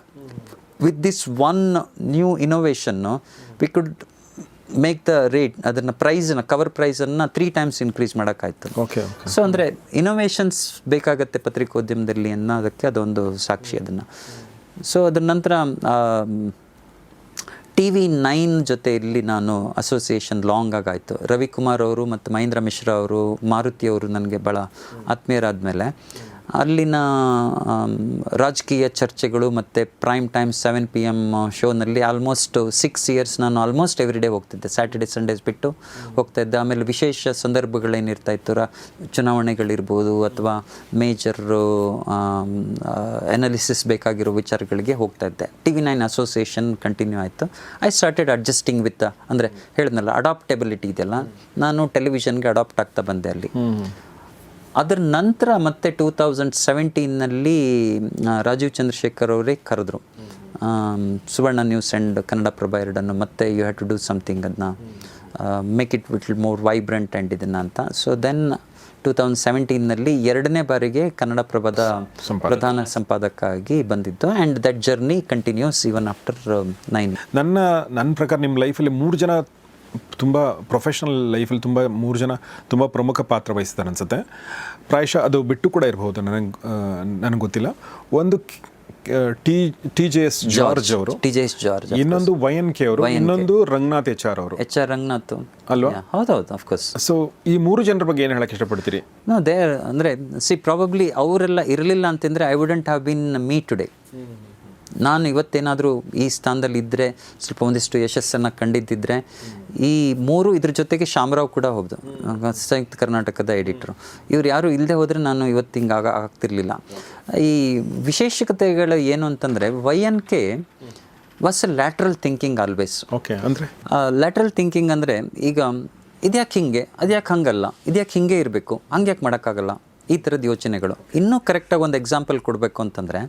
with this one new ಇನೋವೇಷನ್ನು we could make the rate ಅದನ್ನು ಪ್ರೈಸನ್ನು ಕವರ್ ಪ್ರೈಸನ್ನು ತ್ರೀ ಟೈಮ್ಸ್ ಇನ್ಕ್ರೀಸ್ ಮಾಡೋಕ್ಕಾಯ್ತು ಓಕೆ ಸೊ ಅಂದರೆ ಇನೋವೇಷನ್ಸ್ ಬೇಕಾಗತ್ತೆ ಪತ್ರಿಕೋದ್ಯಮದಲ್ಲಿ ಅನ್ನೋದಕ್ಕೆ ಅದೊಂದು ಸಾಕ್ಷಿ ಅದನ್ನು. ಸೊ ಅದರ ನಂತರ ಟಿ ವಿ ನೈನ್ ಜೊತೆಯಲ್ಲಿ ನಾನು ಅಸೋಸಿಯೇಷನ್ ಲಾಂಗ್ ಆಗಾಯಿತು. ರವಿಕುಮಾರ್ ಅವರು ಮತ್ತು ಮಹೇಂದ್ರ ಮಿಶ್ರಾ ಅವರು, ಮಾರುತಿ ಅವರು ನನಗೆ ಭಾಳ ಆತ್ಮೀಯರಾದಮೇಲೆ. ಅಲ್ಲಿನ ರಾಜಕೀಯ ಚರ್ಚೆಗಳು ಮತ್ತು prime time seven P M ಶೋನಲ್ಲಿ ಆಲ್ಮೋಸ್ಟ್ ಸಿಕ್ಸ್ ಇಯರ್ಸ್ ನಾನು ಆಲ್ಮೋಸ್ಟ್ ಎವ್ರಿ ಡೇ ಹೋಗ್ತಿದ್ದೆ. ಸ್ಯಾಟರ್ಡೆ ಸಂಡೇಸ್ ಬಿಟ್ಟು ಹೋಗ್ತಾ ಇದ್ದೆ. ಆಮೇಲೆ ವಿಶೇಷ ಸಂದರ್ಭಗಳೇನಿರ್ತಾ ಇತ್ತು? ರ, ಚುನಾವಣೆಗಳಿರ್ಬೋದು ಅಥವಾ ಮೇಜರು ಅನಾಲಿಸಿಸ್ ಬೇಕಾಗಿರೋ ವಿಚಾರಗಳಿಗೆ ಹೋಗ್ತಾ ಇದ್ದೆ. T V nine association continue ಆಯಿತು. ಐ ಸ್ಟಾರ್ಟೆಡ್ ಅಡ್ಜಸ್ಟಿಂಗ್ ವಿತ್ ಅಂದರೆ, ಹೇಳಿದ್ನಲ್ಲ ಅಡಾಪ್ಟೆಬಿಲಿಟಿ ಇದೆಯಲ್ಲ? ನಾನು ಟೆಲಿವಿಷನ್ಗೆ ಅಡಾಪ್ಟ್ ಆಗ್ತಾ ಬಂದೆ ಅಲ್ಲಿ. ಅದರ ನಂತರ ಮತ್ತೆ ಟೂ ತೌಸಂಡ್ ಸೆವೆಂಟೀನಲ್ಲಿ ರಾಜೀವ್ ಚಂದ್ರಶೇಖರ್ ಅವರೇ ಕರೆದ್ರು. ಸುವರ್ಣ ನ್ಯೂಸ್ ಆ್ಯಂಡ್ ಕನ್ನಡ ಪ್ರಭ ಎರಡನ್ನು ಮತ್ತೆ you have to do something ಅದನ್ನ make it little more vibrant and ಇದನ್ನು ಅಂತ. ಸೊ ದೆನ್ ಟೂ ತೌಸಂಡ್ ಸೆವೆಂಟೀನಲ್ಲಿ ಎರಡನೇ ಬಾರಿಗೆ ಕನ್ನಡ ಪ್ರಭದ ಪ್ರಧಾನ ಸಂಪಾದಕ ಆಗಿ ಬಂದಿದ್ದು and that journey continues even after nine ನನ್ನ ನನ್ನ ಪ್ರಕಾರ ನಿಮ್ಮ ಲೈಫಲ್ಲಿ ಮೂರು ಜನ ತುಂಬ ಪ್ರೊಫೆಷ್ನಲ್ ಲೈಫಲ್ಲಿ ತುಂಬ ಮೂರು ಜನ ತುಂಬ ಪ್ರಮುಖ ಪಾತ್ರ ವಹಿಸ್ತಾರೆ ಅನ್ಸುತ್ತೆ. ಪ್ರಾಯಶಃ ಅದು ಬಿಟ್ಟು ಕೂಡ ಇರಬಹುದು ನನಗೆ ನನಗೆ ಗೊತ್ತಿಲ್ಲ. ಒಂದು T T J S George ಅವರು ಟಿ ಜೆ ಎಸ್ ಜಾರ್ಜ್ ಇನ್ನೊಂದು ವೈ ಎನ್ ಕೆ ಅವರು ಇನ್ನೊಂದು ರಂಗನಾಥ್ ಎಚ್ ಆರ್ ಅವರು. H R Ranganath. ಅಲ್ವಾ? ಹೌದು ಹೌದೌದು ಅಫ್ಕೋರ್ಸ್ ಸೊ ಈ ಮೂರು ಜನರ ಬಗ್ಗೆ ಏನು ಹೇಳಕ್ಕೆ ಇಷ್ಟಪಡ್ತೀರಿ? ನೋ ದೇ ಅಂದರೆ ಸಿ ಪ್ರಾಬಬ್ಲಿ ಅವರೆಲ್ಲ ಇರಲಿಲ್ಲ ಅಂತಂದರೆ I wouldn't have been me today ನಾನು ಇವತ್ತೇನಾದರೂ ಈ ಸ್ಥಾನದಲ್ಲಿ ಇದ್ದರೆ ಸ್ವಲ್ಪ ಒಂದಿಷ್ಟು ಯಶಸ್ಸನ್ನು ಕಂಡಿದ್ದಿದ್ರೆ ಈ ಮೂರು ಇದ್ರ ಜೊತೆಗೆ ಶಾಮರಾವ್ ಕೂಡ ಹೋದ್ರು ಸಂಯುಕ್ತ ಕರ್ನಾಟಕದ ಎಡಿಟ್ರು ಇವ್ರು ಯಾರು ಇಲ್ಲದೆ ಹೋದರೆ ನಾನು ಇವತ್ತು ಹಿಂಗೆ ಆಗ ಆಗ್ತಿರ್ಲಿಲ್ಲ. ಈ ವಿಶೇಷತೆಗಳು ಏನು ಅಂತಂದರೆ Y N K was a lateral thinking always okay ಅಂದರೆ? ಲ್ಯಾಟ್ರಲ್ ಥಿಂಕಿಂಗ್ ಅಂದರೆ ಈಗ ಇದ್ಯಾಕೆ ಹಿಂಗೆ ಅದ್ಯಾಕೆ ಹಂಗಲ್ಲ ಇದ್ಯಾಕೆ ಹಿಂಗೆ ಇರಬೇಕು ಹಂಗೆ ಯಾಕೆ ಮಾಡೋಕ್ಕಾಗಲ್ಲ. ಈ ಥರದ ಯೋಚನೆಗಳು. ಇನ್ನೂ ಕರೆಕ್ಟಾಗಿ ಒಂದು ಎಕ್ಸಾಂಪಲ್ ಕೊಡಬೇಕು ಅಂತಂದರೆ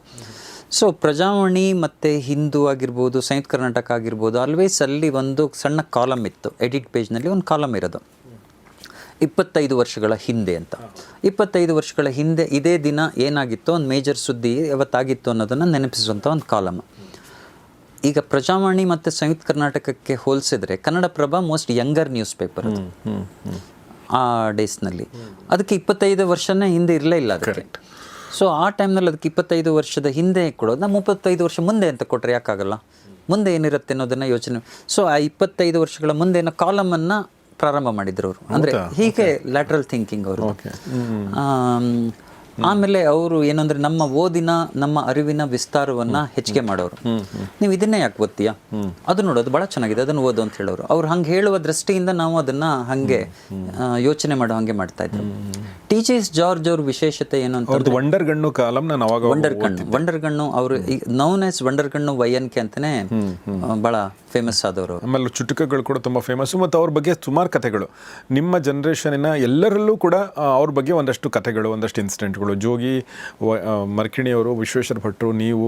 ಸೊ ಪ್ರಜಾವಾಣಿ ಮತ್ತು ಹಿಂದೂ ಆಗಿರ್ಬೋದು, ಸಂಯುಕ್ತ ಕರ್ನಾಟಕ ಆಗಿರ್ಬೋದು ಆಲ್ವೇಸ್ ಅಲ್ಲಿ ಒಂದು ಸಣ್ಣ ಕಾಲಮ್ ಇತ್ತು. ಎಡಿಟ್ ಪೇಜ್ನಲ್ಲಿ ಒಂದು ಕಾಲಮ್ ಇರೋದು. ಇಪ್ಪತ್ತೈದು ವರ್ಷಗಳ ಹಿಂದೆ ಅಂತ. ಇಪ್ಪತ್ತೈದು ವರ್ಷಗಳ ಹಿಂದೆ ಇದೇ ದಿನ ಏನಾಗಿತ್ತು? ಒಂದು ಮೇಜರ್ ಸುದ್ದಿ ಯಾವತ್ತಾಗಿತ್ತು ಅನ್ನೋದನ್ನು ನೆನಪಿಸುವಂಥ ಒಂದು ಕಾಲಮ್ ಈಗ ಪ್ರಜಾವಾಣಿ ಮತ್ತು ಸಂಯುಕ್ತ ಕರ್ನಾಟಕಕ್ಕೆ ಹೋಲಿಸಿದ್ರೆ Kannada Prabha most younger newspaper ಆ ಡೇಸ್ನಲ್ಲಿ. ಅದಕ್ಕೆ ಇಪ್ಪತ್ತೈದು ವರ್ಷನೇ ಹಿಂದೆ ಇರಲೇ ಇಲ್ಲ ಅದಕ್ಕೆ. ಸೊ ಆ ಟೈಮ್ನಲ್ಲಿ ಅದಕ್ಕೆ ಇಪ್ಪತ್ತೈದು ವರ್ಷದ ಹಿಂದೆ ಕೊಡೋದು. ನಾವು ಮುಪ್ಪತ್ತೈದು ವರ್ಷ ಮುಂದೆ ಅಂತ ಕೊಟ್ಟರೆ ಯಾಕಾಗಲ್ಲ? ಮುಂದೆ ಏನಿರುತ್ತೆ ಅನ್ನೋದನ್ನು ಯೋಚನೆ. ಸೊ ಆ ಇಪ್ಪತ್ತೈದು ವರ್ಷಗಳ ಮುಂದೆ ಕಾಲಮನ್ನು ಪ್ರಾರಂಭ ಮಾಡಿದ್ರು ಅವರು. ಅಂದರೆ ಹೀಗೆ ಲ್ಯಾಟ್ರಲ್ ಥಿಂಕಿಂಗ್ ಅವರು ಆಮೇಲೆ ಅವರು ಏನಂದ್ರೆ ನಮ್ಮ ಓದಿನ ನಮ್ಮ ಅರಿವಿನ ವಿಸ್ತಾರವನ್ನ ಹೆಚ್ಚಿಗೆ ಮಾಡೋರು. ನೀವು ಇದನ್ನೇ ಯಾಕೆ ಓದ್ತೀಯಾ? ಅದು ನೋಡೋದು ಬಹಳ ಚೆನ್ನಾಗಿದೆ ಅದನ್ನು ಓದು ಅಂತ ಹೇಳೋರು. ಅವ್ರು ಹಂಗೆ ಹೇಳುವ ದೃಷ್ಟಿಯಿಂದ ನಾವು ಅದನ್ನ ಹಂಗೆ ಯೋಚನೆ ಮಾಡೋ ಹಂಗೆ ಮಾಡ್ತಾ ಇದ್ರು. ಟೀಚರ್ಸ್ ಜಾರ್ಜ್ ಅವ್ರ ವಿಶೇಷತೆ ಏನು ಅಂತ ವಂಡರ್ ಗಣ್ಣು ಕಾಲಂ ನಾನು ಅವಾಗ ವಂಡರ್ ಗಣ್ಣು ವಂಡರ್ ಗಣ್ಣು ಅವರು ನೌನ್ ಎಸ್ ವಂಡರ್ ಗಣ್ಣು ವೈ ಎನ್ ಕೆ ಅಂತಾನೆ ಬಹಳ ಫೇಮಸ್ ಆದವರು. ಆಮೇಲೆ ಚುಟುಕಗಳು ಕೂಡ ತುಂಬಾ ಫೇಮಸ್ ಮತ್ತು ಅವ್ರ ಬಗ್ಗೆ ಸುಮಾರು ಕಥೆಗಳು. ನಿಮ್ಮ ಜನ್ರೇಷನಿನ ಎಲ್ಲರಲ್ಲೂ ಕೂಡ ಅವ್ರ ಬಗ್ಗೆ ಒಂದಷ್ಟು ಕಥೆಗಳು ಒಂದಷ್ಟು ಇನ್ಸಿಡೆಂಟ್ಗಳು ಜೋಗಿ ಆ, ಮರ್ಕಿಣಿಯವರು ವಿಶ್ವೇಶ್ವರ ಭಟ್ರು ನೀವು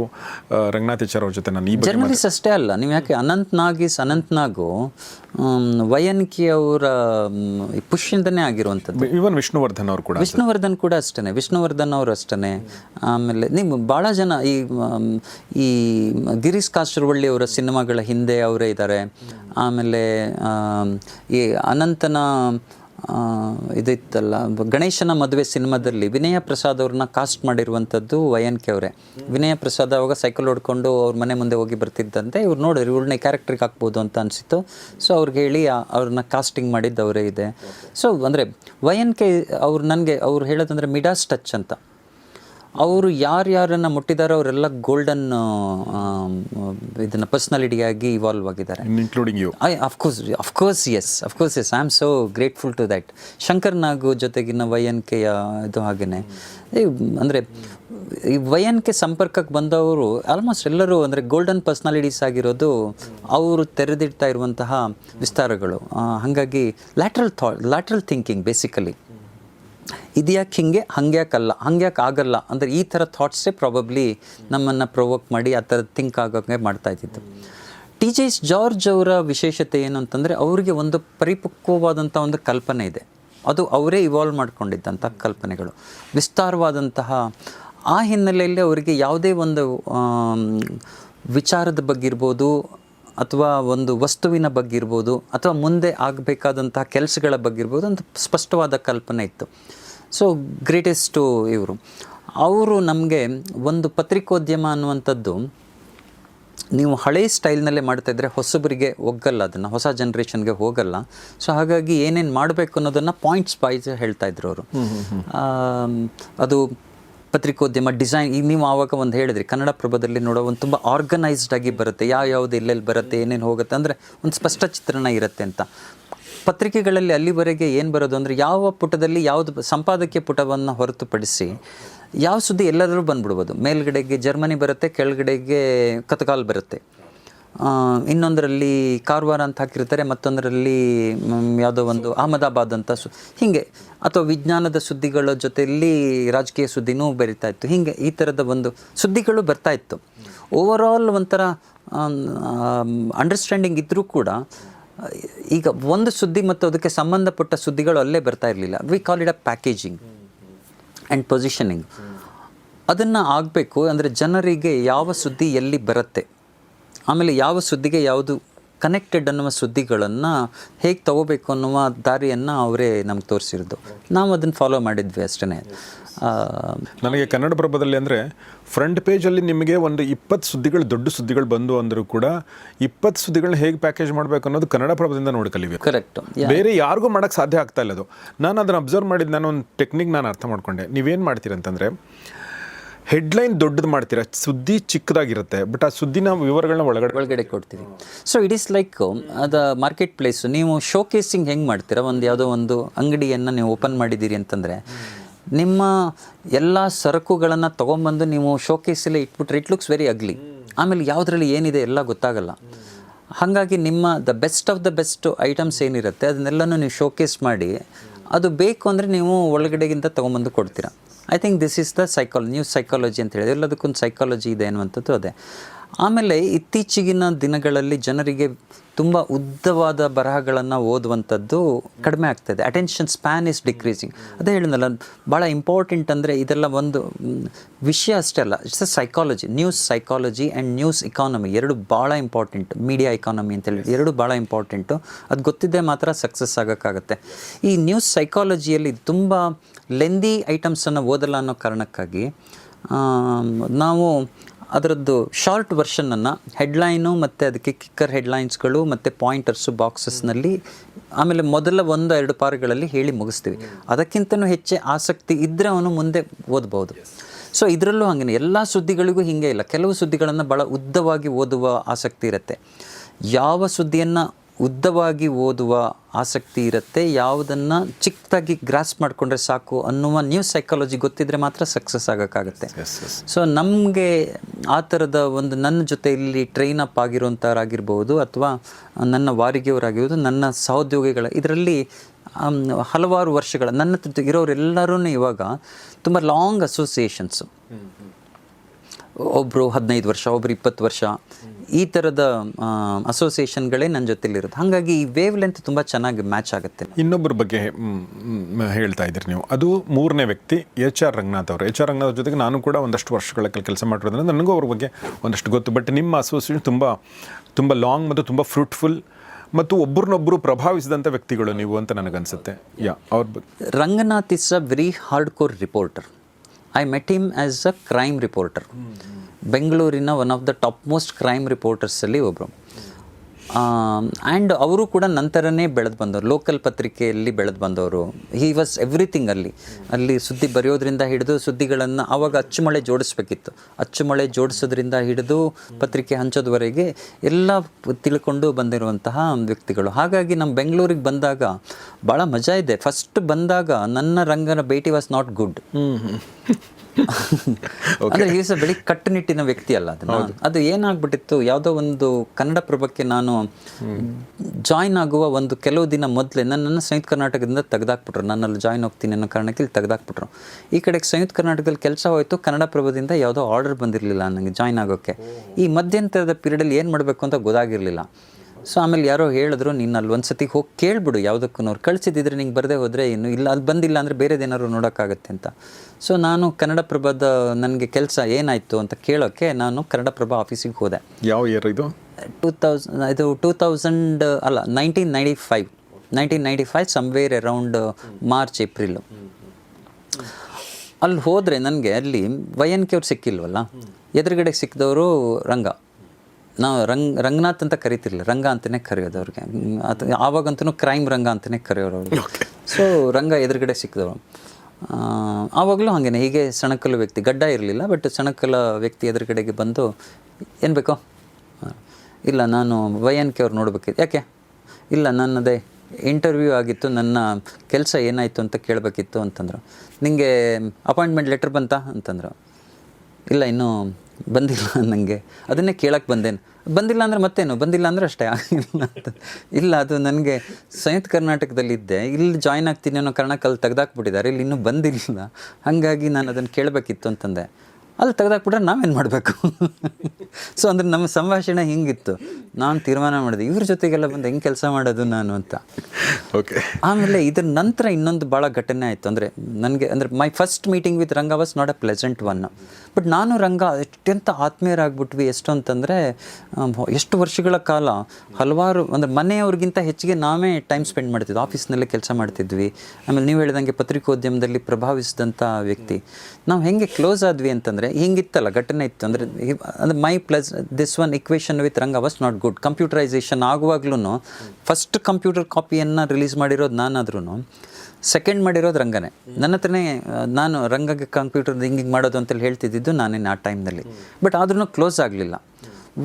ರಂಗನಾಥಾಚಾರ್ಯ ರಂಗನಾಥೇಚಾರ್ ಅವ್ರ ಜೊತೆ ನಾನು ಈ ಜರ್ನಲಿಸ್ಟ್ ಅಷ್ಟೇ ಅಲ್ಲ ನೀವು ಯಾಕೆ Anant Nag is Anant Nag Y N K ಅವರ ಪುಷ್ಯದಿಂದನೇ ಆಗಿರುವಂಥದ್ದು. ಇವನ್ ವಿಷ್ಣುವರ್ಧನ್ ಅವರು ಕೂಡ ವಿಷ್ಣುವರ್ಧನ್ ಕೂಡ ಅಷ್ಟೇ ವಿಷ್ಣುವರ್ಧನ್ ಅವರು ಅಷ್ಟೇ ಆಮೇಲೆ ನೀವು ಭಾಳ ಜನ ಈ ಈ ಗಿರೀಶ್ ಕಾಸರವಳ್ಳಿ ಅವರ ಸಿನಿಮಾಗಳ ಹಿಂದೆ ಅವರೇ ಇದ್ದಾರೆ. ಆಮೇಲೆ ಈ ಅನಂತನ ಇದಿತ್ತಲ್ಲ. ಗಣೇಶನ ಮದುವೆ ಸಿನಿಮಾದಲ್ಲಿ ವಿನಯ ಪ್ರಸಾದ್ ಅವ್ರನ್ನ ಕಾಸ್ಟ್ ಮಾಡಿರುವಂಥದ್ದು ವಯನ್ ಎನ್ ಕೆ ಅವರೇ. ವಿನಯ ಪ್ರಸಾದ್ ಅವಾಗ ಸೈಕಲ್ ಹೊಡ್ಕೊಂಡು ಅವ್ರ ಮನೆ ಮುಂದೆ ಹೋಗಿ ಬರ್ತಿದ್ದಂತೆ. ಇವ್ರು ನೋಡಿದ್ರು ಇವ್ರನ್ನ ಕ್ಯಾರೆಕ್ಟ್ರಿಗೆ ಹಾಕ್ಬೋದು ಅಂತ ಅನಿಸಿತ್ತು. ಸೊ ಅವ್ರಿಗೆ ಹೇಳಿ ಅವ್ರನ್ನ ಕಾಸ್ಟಿಂಗ್ ಮಾಡಿದ್ದವರೇ ಇದೆ. ಸೊ ಅಂದರೆ ವಯನ್ ಎನ್ ಕೆ ಅವ್ರು, ನನಗೆ ಅವ್ರು ಹೇಳೋದಂದ್ರೆ ಮಿಡಾಸ್ ಟಚ್ ಅಂತ. ಅವರು ಯಾರ್ಯಾರನ್ನ ಮುಟ್ಟಿದಾರೋ ಅವರೆಲ್ಲ ಗೋಲ್ಡನ್ ಇದನ್ನು ಪರ್ಸ್ನಾಲಿಟಿಯಾಗಿ ಇವಾಲ್ವ್ ಆಗಿದ್ದಾರೆ. Including you I of course of course yes of course yes I am so grateful to that Shankar Nag ಜೊತೆಗಿನ ವೈ ಎನ್ ಕೆಯ ಇದು ಹಾಗೆಯೇ ಅಂದರೆ ಈ ವೈ ಎನ್ ಕೆ ಸಂಪರ್ಕಕ್ಕೆ ಬಂದವರು ಆಲ್ಮೋಸ್ಟ್ ಎಲ್ಲರೂ ಅಂದರೆ ಗೋಲ್ಡನ್ ಪರ್ಸ್ನಾಲಿಟೀಸ್ ಆಗಿರೋದು ಅವರು ತೆರೆದಿಡ್ತಾ ಇರುವಂತಹ ವಿಸ್ತಾರಗಳು. ಹಾಗಾಗಿ lateral thought lateral thinking basically ಇದ್ಯಾಕೆ ಹಿಂಗೆ? ಹಂಗ್ಯಾಕಲ್ಲ. ಹಂಗ್ಯಾಕೆ ಆಗಲ್ಲ ಅಂದರೆ ಈ ಥರ ಥಾಟ್ಸೇ ಪ್ರಾಬಬ್ಲಿ ನಮ್ಮನ್ನು ಪ್ರೊವೋಕ್ ಮಾಡಿ ಆ ಥರ ಥಿಂಕ್ ಆಗೋಂಗೆ ಮಾಡ್ತಾ ಇದ್ದಿತ್ತು ಟಿ ಜೆ ಎಸ್ ಜಾರ್ಜ್ ಅವರ ವಿಶೇಷತೆ ಏನು ಅಂತಂದರೆ ಅವರಿಗೆ ಒಂದು ಪರಿಪಕ್ವವಾದಂಥ ಒಂದು ಕಲ್ಪನೆ ಇದೆ. ಅದು ಅವರೇ ಇವಾಲ್ವ್ ಮಾಡ್ಕೊಂಡಿದ್ದಂಥ ಕಲ್ಪನೆಗಳು. ವಿಸ್ತಾರವಾದಂತಹ ಆ ಹಿನ್ನೆಲೆಯಲ್ಲಿ ಅವರಿಗೆ ಯಾವುದೇ ಒಂದು ವಿಚಾರದ ಬಗ್ಗೆ ಇರ್ಬೋದು ಅಥವಾ ಒಂದು ವಸ್ತುವಿನ ಬಗ್ಗೆ ಇರ್ಬೋದು ಅಥವಾ ಮುಂದೆ ಆಗಬೇಕಾದಂತಹ ಕೆಲಸಗಳ ಬಗ್ಗೆ ಇರ್ಬೋದು ಒಂದು ಸ್ಪಷ್ಟವಾದ ಕಲ್ಪನೆ ಇತ್ತು. ಸೊ ಗ್ರೇಟೆಸ್ಟು ಇವರು. ಅವರು ನಮಗೆ ಒಂದು ಪತ್ರಿಕೋದ್ಯಮ ಅನ್ನುವಂಥದ್ದು ನೀವು ಹಳೆ ಸ್ಟೈಲ್ನಲ್ಲೇ ಮಾಡ್ತಾ ಇದ್ದರೆ ಹೊಸಬರಿಗೆ ಒಗ್ಗಲ್ಲ ಅದನ್ನು ಹೊಸ ಜನ್ರೇಷನ್ಗೆ ಹೋಗಲ್ಲ. ಸೊ ಹಾಗಾಗಿ ಏನೇನು ಮಾಡಬೇಕು ಅನ್ನೋದನ್ನು ಪಾಯಿಂಟ್ಸ್ ವೈಸ್ ಹೇಳ್ತಾ ಇದ್ರು ಅವರು. ಅದು ಪತ್ರಿಕೋದ್ಯಮ ಡಿಸೈನ್ ಈಗ ನೀವು ಆವಾಗ ಒಂದು ಹೇಳಿದ್ರಿ ಕನ್ನಡ ಪ್ರಭದಲ್ಲಿ ನೋಡೋ ಒಂದು ತುಂಬ ಆರ್ಗನೈಸ್ಡ್ ಆಗಿ ಬರುತ್ತೆ ಯಾವ ಯಾವ್ದು ಎಲ್ಲೆಲ್ಲಿ ಬರುತ್ತೆ ಏನೇನು ಹೋಗುತ್ತೆ ಅಂದರೆ ಒಂದು ಸ್ಪಷ್ಟ ಚಿತ್ರಣ ಇರುತ್ತೆ ಅಂತ. ಪತ್ರಿಕೆಗಳಲ್ಲಿ ಅಲ್ಲಿವರೆಗೆ ಏನು ಬರೋದು ಅಂದರೆ ಯಾವ ಪುಟದಲ್ಲಿ ಯಾವುದು ಸಂಪಾದಕೀಯ ಪುಟವನ್ನು ಹೊರತುಪಡಿಸಿ ಯಾವ ಸುದ್ದಿ ಎಲ್ಲರೂ ಬಂದ್ಬಿಡ್ಬೋದು. ಮೇಲ್ಗಡೆಗೆ ಜರ್ಮನಿ ಬರುತ್ತೆ, ಕೆಳಗಡೆಗೆ ಕತಕಾಲ್ ಬರುತ್ತೆ. ಇನ್ನೊಂದರಲ್ಲಿ ಕಾರವಾರ ಅಂತ ಹಾಕಿರ್ತಾರೆ, ಮತ್ತೊಂದರಲ್ಲಿ ಯಾವುದೋ ಒಂದು ಅಹಮದಾಬಾದ್ ಅಂತ ಸು, ಹೀಗೆ. ಅಥವಾ ವಿಜ್ಞಾನದ ಸುದ್ದಿಗಳ ಜೊತೆಯಲ್ಲಿ ರಾಜಕೀಯ ಸುದ್ದಿನೂ ಬರಿತಾ ಇತ್ತು. ಹೀಗೆ ಈ ಥರದ ಒಂದು ಸುದ್ದಿಗಳು ಬರ್ತಾ ಇತ್ತು. ಓವರಾಲ್ ಒಂಥರ ಅಂಡರ್ಸ್ಟ್ಯಾಂಡಿಂಗ್ ಇದ್ದರೂ ಕೂಡ ಈಗ ಒಂದು ಸುದ್ದಿ ಮತ್ತು ಅದಕ್ಕೆ ಸಂಬಂಧಪಟ್ಟ ಸುದ್ದಿಗಳು ಅಲ್ಲೇ ಬರ್ತಾ ಇರಲಿಲ್ಲ. We call it a packaging and positioning ಅದನ್ನು ಆಗಬೇಕು ಅಂದರೆ ಜನರಿಗೆ ಯಾವ ಸುದ್ದಿ ಎಲ್ಲಿ ಬರುತ್ತೆ. ಆಮೇಲೆ ಯಾವ ಸುದ್ದಿಗೆ ಯಾವುದು ಕನೆಕ್ಟೆಡ್ ಅನ್ನುವ ಸುದ್ದಿಗಳನ್ನು ಹೇಗೆ ತಗೋಬೇಕು ಅನ್ನುವ ದಾರಿಯನ್ನು ಅವರೇ ನಮ್ಗೆ ತೋರಿಸಿರೋದು. ನಾವು ಅದನ್ನು ಫಾಲೋ ಮಾಡಿದ್ವಿ ಅಷ್ಟೇ ನನಗೆ ಕನ್ನಡ ಪ್ರಭದಲ್ಲಿ ಅಂದರೆ ಫ್ರಂಟ್ ಪೇಜಲ್ಲಿ ನಿಮಗೆ ಒಂದು ಇಪ್ಪತ್ತು ಸುದ್ದಿಗಳು ದೊಡ್ಡ ಸುದ್ದಿಗಳು ಬಂದು ಅಂದರೂ ಕೂಡ ಇಪ್ಪತ್ತು ಸುದ್ದಿಗಳನ್ನ ಹೇಗೆ ಪ್ಯಾಕೇಜ್ ಮಾಡಬೇಕು ಅನ್ನೋದು ಕನ್ನಡ ಪ್ರಭದಿಂದ ನೋಡಿ ಕರೆಕ್ಟ್ ಕರೆಕ್ಟು ಬೇರೆ ಯಾರಿಗೂ ಮಾಡೋಕ್ಕೆ ಸಾಧ್ಯ ಆಗ್ತಾ ಇಲ್ಲ ಅದು. ನಾನು ಅದನ್ನು ಅಬ್ಸರ್ವ್ ಮಾಡಿದ ನಾನು ಒಂದು ಟೆಕ್ನಿಕ್ ನಾನು ಅರ್ಥ ಮಾಡ್ಕೊಂಡೆ. ನೀವೇನು ಮಾಡ್ತೀರಂತಂದರೆ ಹೆಡ್ಲೈನ್ ದೊಡ್ಡದು ಮಾಡ್ತೀರಾ ಸುದ್ದಿ ಚಿಕ್ಕದಾಗಿರುತ್ತೆ ಬಟ್ ಆ ಸುದ್ದಿನ ವಿವರಗಳನ್ನ ಒಳಗಡೆ ಒಳಗಡೆ ಕೊಡ್ತೀವಿ. ಸೊ ಇಟ್ ಈಸ್ ಲೈಕ್ ಅದ ಮಾರ್ಕೆಟ್ ಪ್ಲೇಸು ನೀವು ಶೋಕೇಸಿಂಗ್ ಹೆಂಗೆ ಮಾಡ್ತೀರಾ? ಒಂದು ಯಾವುದೋ ಒಂದು ಅಂಗಡಿಯನ್ನು ನೀವು ಓಪನ್ ಮಾಡಿದ್ದೀರಿ ಅಂತಂದರೆ ನಿಮ್ಮ ಎಲ್ಲ ಸರಕುಗಳನ್ನು ತೊಗೊಂಬಂದು ನೀವು ಶೋಕೇಸಲ್ಲೇ ಇಟ್ಬಿಟ್ರೆ ಇಟ್ ಲುಕ್ಸ್ ವೆರಿ ಅಗ್ಲಿ ಆಮೇಲೆ ಯಾವುದರಲ್ಲಿ ಏನಿದೆ ಎಲ್ಲ ಗೊತ್ತಾಗಲ್ಲ. ಹಾಗಾಗಿ ನಿಮ್ಮ the best of the best items ಏನಿರುತ್ತೆ ಅದನ್ನೆಲ್ಲನೂ ನೀವು ಶೋಕೇಸ್ ಮಾಡಿ, ಅದು ಬೇಕು ಅಂದರೆ ನೀವು ಒಳಗಡೆಗಿಂತ ತೊಗೊಂಬಂದು ಕೊಡ್ತೀರಾ. I think this is the ಸೈಕಾಲ new psychology ಅಂತ ಹೇಳಿ, ಎಲ್ಲದಕ್ಕೊಂದು ಸೈಕಾಲಜಿ ಇದೆ ಅನ್ನುವಂಥದ್ದು ಅದೇ. ಆಮೇಲೆ ಇತ್ತೀಚಿಗಿನ ದಿನಗಳಲ್ಲಿ ಜನರಿಗೆ ತುಂಬ ಉದ್ದವಾದ ಬರಹಗಳನ್ನು ಓದುವಂಥದ್ದು ಕಡಿಮೆ ಆಗ್ತದೆ. ಅಟೆನ್ಷನ್ ಸ್ಪ್ಯಾನ್ ಇಸ್ ಡಿಕ್ರೀಸಿಂಗ್ ಅದೇ ಹೇಳಿದ್ನಲ್ಲ ಭಾಳ ಇಂಪಾರ್ಟೆಂಟ್ ಅಂದರೆ ಇದೆಲ್ಲ ಒಂದು ವಿಷಯ ಅಷ್ಟೇ ಅಲ್ಲ it's a psychology news psychology and news economy ಎರಡು ಭಾಳ ಇಂಪಾರ್ಟೆಂಟ್ ಮೀಡಿಯಾ ಇಕಾನಮಿ ಅಂತೇಳಿ ಎರಡು ಭಾಳ ಇಂಪಾರ್ಟೆಂಟು ಅದು ಗೊತ್ತಿದ್ದೇ ಮಾತ್ರ ಸಕ್ಸಸ್ ಆಗೋಕ್ಕಾಗತ್ತೆ. ಈ ನ್ಯೂಸ್ ಸೈಕಾಲಜಿಯಲ್ಲಿ ತುಂಬ ಲೆಂದಿ ಐಟಮ್ಸನ್ನು ಓದಲ್ಲ ಅನ್ನೋ ಕಾರಣಕ್ಕಾಗಿ ನಾವು ಅದರದ್ದು ಶಾರ್ಟ್ ವರ್ಷನನ್ನು ಹೆಡ್ಲೈನು ಮತ್ತು ಅದಕ್ಕೆ ಕಿಕ್ಕರ್ ಹೆಡ್ಲೈನ್ಸ್ಗಳು ಮತ್ತು ಪಾಯಿಂಟರ್ಸು ಬಾಕ್ಸಸ್ನಲ್ಲಿ ಆಮೇಲೆ ಮೊದಲ ಒಂದು ಎರಡು ಪಾರುಗಳಲ್ಲಿ ಹೇಳಿ ಮುಗಿಸ್ತೀವಿ. ಅದಕ್ಕಿಂತನೂ ಹೆಚ್ಚೆ ಆಸಕ್ತಿ ಇದ್ದರೆ ಅವನು ಮುಂದೆ ಓದ್ಬೋದು. ಸೊ ಇದರಲ್ಲೂ ಹಾಗೆ ಎಲ್ಲ ಸುದ್ದಿಗಳಿಗೂ ಹೀಗೆ ಇಲ್ಲ. ಕೆಲವು ಸುದ್ದಿಗಳನ್ನು ಭಾಳ ಉದ್ದವಾಗಿ ಓದುವ ಆಸಕ್ತಿ ಇರುತ್ತೆ. ಯಾವ ಸುದ್ದಿಯನ್ನು ಉದ್ದವಾಗಿ ಓದುವ ಆಸಕ್ತಿ ಇರುತ್ತೆ. ಯಾವುದನ್ನು ಚಿಕ್ಕದಾಗಿ ಗ್ರಾಸ್ ಮಾಡಿಕೊಂಡ್ರೆ ಸಾಕು ಅನ್ನುವ ನ್ಯೂ ಸೈಕಾಲಜಿ ಗೊತ್ತಿದ್ರೆ ಮಾತ್ರ ಸಕ್ಸಸ್ ಆಗೋಕ್ಕಾಗುತ್ತೆ. ಸೊ ನಮಗೆ ಆ ಥರದ ಒಂದು ನನ್ನ ಜೊತೆ ಇಲ್ಲಿ ಟ್ರೈನ್ ಅಪ್ ಆಗಿರುವಂಥವ್ರಾಗಿರ್ಬೋದು ಅಥವಾ ನನ್ನ ವಾರಿಗೆಯವರಾಗಿರ್ಬೋದು ನನ್ನ ಸಹೋದ್ಯೋಗಿಗಳ ಇದರಲ್ಲಿ ಹಲವಾರು ವರ್ಷಗಳ ನನ್ನ ಜೊತೆ ಇರೋರೆಲ್ಲರೂ ಇವಾಗ ತುಂಬ ಲಾಂಗ್ ಅಸೋಸಿಯೇಷನ್ಸು ಒಬ್ಬರು ಹದಿನೈದು ವರ್ಷ ಒಬ್ರು ಇಪ್ಪತ್ತು ವರ್ಷ. ಈ ಥರದ ಅಸೋಸಿಯೇಷನ್ಗಳೇ ನನ್ನ ಜೊತೆಲಿರೋದು. ಹಾಗಾಗಿ ಈ ವೇವ್ ಲೆಂತ್ ತುಂಬ ಚೆನ್ನಾಗಿ ಮ್ಯಾಚ್ ಆಗುತ್ತೆ. ಇನ್ನೊಬ್ಬರ ಬಗ್ಗೆ ಹೇಳ್ತಾ ಇದ್ದೀರಿ ನೀವು. ಅದು ಮೂರನೇ ವ್ಯಕ್ತಿ ಎಚ್ ಆರ್ ರಂಗನಾಥ್ ಅವರು. ಎಚ್ ಆರ್ ರಂಗನಾಥ್ ಜೊತೆಗೆ ನಾನು ಕೂಡ ಒಂದಷ್ಟು ವರ್ಷಗಳ ಕೆಲಸ ಮಾಡಿರೋದ್ರಿಂದ ನನಗೂ ಅವ್ರ ಬಗ್ಗೆ ಒಂದಷ್ಟು ಗೊತ್ತು. ಬಟ್ ನಿಮ್ಮ ಅಸೋಸಿಯೇಷನ್ ತುಂಬ ತುಂಬ ಲಾಂಗ್ ಮತ್ತು ತುಂಬ ಫ್ರೂಟ್ಫುಲ್ ಮತ್ತು ಒಬ್ಬರನ್ನೊಬ್ಬರು ಪ್ರಭಾವಿಸಿದಂಥ ವ್ಯಕ್ತಿಗಳು ನೀವು ಅಂತ ನನಗನ್ಸುತ್ತೆ. ಯಾ ಅವ್ರ ಬಗ್ಗೆ Ranganath is a very hard core reporter I met him as a crime reporter ಬೆಂಗಳೂರಿನ one of the top most crime ರಿಪೋರ್ಟರ್ಸಲ್ಲಿ ಒಬ್ಬರು ಆ್ಯಂಡ್ ಅವರು ಕೂಡ ನಂತರನೇ ಬೆಳೆದು ಬಂದವರು. ಲೋಕಲ್ ಪತ್ರಿಕೆಯಲ್ಲಿ ಬೆಳೆದು ಬಂದವರು. ಹಿ ವಾಸ್ ಎವ್ರಿಥಿಂಗ್ ಅಲ್ಲಿ. ಅಲ್ಲಿ ಸುದ್ದಿ ಬರೆಯೋದ್ರಿಂದ ಹಿಡಿದು ಸುದ್ದಿಗಳನ್ನು ಆವಾಗ ಅಚ್ಚುಮಳೆ ಜೋಡಿಸ್ಬೇಕಿತ್ತು. ಅಚ್ಚುಮಳೆ ಜೋಡಿಸೋದ್ರಿಂದ ಹಿಡಿದು ಪತ್ರಿಕೆ ಹಂಚೋದವರೆಗೆ ಎಲ್ಲ ತಿಳ್ಕೊಂಡು ಬಂದಿರುವಂತಹ ವ್ಯಕ್ತಿಗಳು. ಹಾಗಾಗಿ ನಮ್ಮ ಬೆಂಗಳೂರಿಗೆ ಬಂದಾಗ ಭಾಳ ಮಜಾ ಇದೆ. ಫಸ್ಟ್ ಬಂದಾಗ ನನ್ನ ರಂಗನ ಭೇಟಿ ವಾಸ್ ನಾಟ್ ಗುಡ್ ಅಂದ್ರೆ ಈಸ ಬೆಳಿ ಕಟ್ಟುನಿಟ್ಟಿನ ವ್ಯಕ್ತಿ ಅಲ್ಲ ಅದನ್ನ. ಅದು ಏನಾಗ್ಬಿಟ್ಟಿತ್ತು ಯಾವುದೋ ಒಂದು ಕನ್ನಡ ಪ್ರಭಕ್ಕೆ ನಾನು ಜಾಯ್ನ್ ಆಗುವ ಒಂದು ಕೆಲವು ದಿನ ಮೊದಲೇ ನನ್ನನ್ನು ಸಂಯುಕ್ತ ಕರ್ನಾಟಕದಿಂದ ತೆಗೆದಾಕ್ಬಿಟ್ರು. ನನ್ನಲ್ಲಿ ಜಾಯ್ನ್ ಹೋಗ್ತೀನಿ ಅನ್ನೋ ಕಾರಣಕ್ಕೆ ಇಲ್ಲಿ ತೆಗೆದಾಕ್ಬಿಟ್ರು. ಈ ಕಡೆಗೆ ಸಂಯುಕ್ತ ಕರ್ನಾಟಕದಲ್ಲಿ ಕೆಲಸ ಹೋಯ್ತು ಕನ್ನಡ ಪ್ರಭದಿಂದ ಯಾವುದೋ ಆರ್ಡರ್ ಬಂದಿರಲಿಲ್ಲ ನನಗೆ ಜಾಯ್ನ್ ಆಗೋಕ್ಕೆ. ಈ ಮಧ್ಯಂತರದ ಪೀರಿಯಡಲ್ಲಿ ಏನು ಮಾಡಬೇಕು ಅಂತ ಗೊತ್ತಾಗಿರಲಿಲ್ಲ. ಸೊ ಆಮೇಲೆ ಯಾರೋ ಹೇಳಿದ್ರು ನೀನು ಅಲ್ಲಿ ಒಂದು ಸತಿ ಹೋಗಿ ಕೇಳ್ಬಿಡು ಯಾವುದಕ್ಕೂ ಅವ್ರು ಕಳಿಸಿದ್ರೆ ನಿಂಗೆ ಬರದೇ ಹೋದರೆ ಏನು ಇಲ್ಲ ಅಲ್ಲಿ ಬಂದಿಲ್ಲ ಅಂದರೆ ಬೇರೆದೇನಾದ್ರು ನೋಡೋಕ್ಕಾಗತ್ತೆ ಅಂತ. ಸೊ ನಾನು ಕನ್ನಡ ಪ್ರಭದ ನನಗೆ ಕೆಲಸ ಏನಾಯಿತು ಅಂತ ಕೇಳೋಕ್ಕೆ ನಾನು ಕನ್ನಡ ಪ್ರಭ ಆಫೀಸಿಗೆ ಹೋದೆ. ಯಾವ ಇಯರ್ ಇದು? ಟೂ ತೌಸಂಡ್ ಇದು ಟೂ ತೌಸಂಡ್ ಅಲ್ಲ nineteen ninety five. Nineteen ninety five somewhere around March April. ಅಲ್ಲಿ ಹೋದರೆ ನನಗೆ ಅಲ್ಲಿ ವೈ ಎನ್ ಕೆ ಅವ್ರು ಸಿಕ್ಕಿಲ್ವಲ್ಲ? ಎದುರುಗಡೆ ಸಿಕ್ಕಿದವರು ರಂಗ. ನಾವು ರಂಗ್ ರಂಗನಾಥ್ ಅಂತ ಕರಿತಿರ್ಲಿಲ್ಲ. ರಂಗ ಅಂತಲೇ ಕರೆಯೋದು ಅವ್ರಿಗೆ. ಅದು ಆವಾಗಂತೂ ಕ್ರೈಮ್ ರಂಗ ಅಂತಲೇ ಕರೆಯೋರು ಅವ್ರಿಗೆ ಸೊ ರಂಗ ಎದುರುಗಡೆ ಸಿಕ್ಕಿದವರು. ಆವಾಗಲೂ ಹಾಗೇನೆ. ಹೀಗೆ ಸಣಕಲು ವ್ಯಕ್ತಿ ಗಡ್ಡ ಇರಲಿಲ್ಲ ಬಟ್ ಸಣಕಲ ವ್ಯಕ್ತಿ ಎದುರುಗಡೆಗೆ ಬಂದು ಏನು ಬೇಕೋ? ಇಲ್ಲ ನಾನು ವೈ ಎನ್ ಕೆ ಅವ್ರು ನೋಡ್ಬೇಕಿತ್ತು ಯಾಕೆ? ಇಲ್ಲ ನನ್ನದೇ ಇಂಟರ್ವ್ಯೂ ಆಗಿತ್ತು. ನನ್ನ ಕೆಲಸ ಏನಾಯಿತು ಅಂತ ಕೇಳಬೇಕಿತ್ತು. ಅಂತಂದರು. ನಿಮಗೆ ಅಪಾಯಿಂಟ್ಮೆಂಟ್ ಲೆಟ್ರ್ ಬಂತಾ? ಅಂತಂದರು. ಇಲ್ಲ ಇನ್ನೂ ಬಂದಿಲ್ಲ ನನಗೆ ಅದನ್ನೇ ಕೇಳಕ್ಕೆ ಬಂದೇನು. ಬಂದಿಲ್ಲ ಅಂದರೆ ಮತ್ತೇನು? ಬಂದಿಲ್ಲ ಅಂದರೆ ಅಷ್ಟೇ. ಆಗಿಲ್ಲ ಅಂತ. ಇಲ್ಲ, ಅದು ನನಗೆ ಸಂಯುಕ್ತ ಕರ್ನಾಟಕದಲ್ಲಿದ್ದೆ. ಇಲ್ಲಿ ಜಾಯ್ನ್ ಆಗ್ತೀನಿ ಅನ್ನೋ ಕಾರಣಕ್ಕೆ ಅಲ್ಲಿ ತೆಗ್ದಾಕ್ಬಿಟ್ಟಿದ್ದಾರೆ. ಇಲ್ಲಿ ಇನ್ನೂ ಬಂದಿಲ್ಲ. ಹಾಗಾಗಿ ನಾನು ಅದನ್ನು ಕೇಳಬೇಕಿತ್ತು ಅಂತಂದೆ. ಅಲ್ಲಿ ತೆಗೆದಾಕ್ಬಿಟ್ರೆ ನಾವೇನು ಮಾಡಬೇಕು? ಸೊ ಅಂದರೆ ನಮ್ಮ ಸಂಭಾಷಣೆ ಹಿಂಗಿತ್ತು. ನಾನು ತೀರ್ಮಾನ ಮಾಡಿದೆ. ಇವ್ರ ಜೊತೆಗೆಲ್ಲ ಬಂದು ಹೆಂಗೆ ಕೆಲಸ ಮಾಡೋದು ನಾನು ಅಂತ. ಓಕೆ ಆಮೇಲೆ ಇದ್ರ ನಂತರ ಇನ್ನೊಂದು ಭಾಳ ಘಟನೆ ಆಯಿತು. ಅಂದರೆ ನನಗೆ ಅಂದರೆ my first meeting with Ranga was not a pleasant one but ನಾನು ರಂಗ ಅತ್ಯಂತ ಆತ್ಮೀಯರಾಗ್ಬಿಟ್ವಿ. ಎಷ್ಟು ಅಂತಂದರೆ ಎಷ್ಟು ವರ್ಷಗಳ ಕಾಲ ಹಲವಾರು ಅಂದರೆ ಮನೆಯವ್ರಿಗಿಂತ ಹೆಚ್ಚಿಗೆ ನಾವೇ ಟೈಮ್ ಸ್ಪೆಂಡ್ ಮಾಡ್ತಿದ್ವಿ. ಆಫೀಸ್ನಲ್ಲೇ ಕೆಲಸ ಮಾಡ್ತಿದ್ವಿ. ಆಮೇಲೆ ನೀವು ಹೇಳಿದಂಗೆ ಪತ್ರಿಕೋದ್ಯಮದಲ್ಲಿ ಪ್ರಭಾವಿಸಿದಂಥ ವ್ಯಕ್ತಿ. ನಾವು ಹೆಂಗೆ ಕ್ಲೋಸ್ ಆದ್ವಿ ಅಂತಂದರೆ ಹಿಂಗಿತ್ತಲ್ಲ, ಘಟನೆ ಇತ್ತು. ಅಂದರೆ ಅಂದರೆ my plus this one equation with Ranga was not good computerization ಆಗುವಾಗ್ಲೂ first computer ಕಾಪಿಯನ್ನು ರಿಲೀಸ್ ಮಾಡಿರೋದು ನಾನಾದ್ರೂ ಸೆಕೆಂಡ್ ಮಾಡಿರೋದು ರಂಗನೇ. ನನ್ನ ಹತ್ರನೇ ನಾನು ರಂಗಗೆ ಕಂಪ್ಯೂಟರ್ ಹಿಂಗೆ ಮಾಡೋದು ಅಂತೇಳಿ ಹೇಳ್ತಿದ್ದಿದ್ದು ನಾನೇನು ಆ ಟೈಮ್ನಲ್ಲಿ ಬಟ್ ಆದ್ರೂ ಕ್ಲೋಸ್ ಆಗಲಿಲ್ಲ.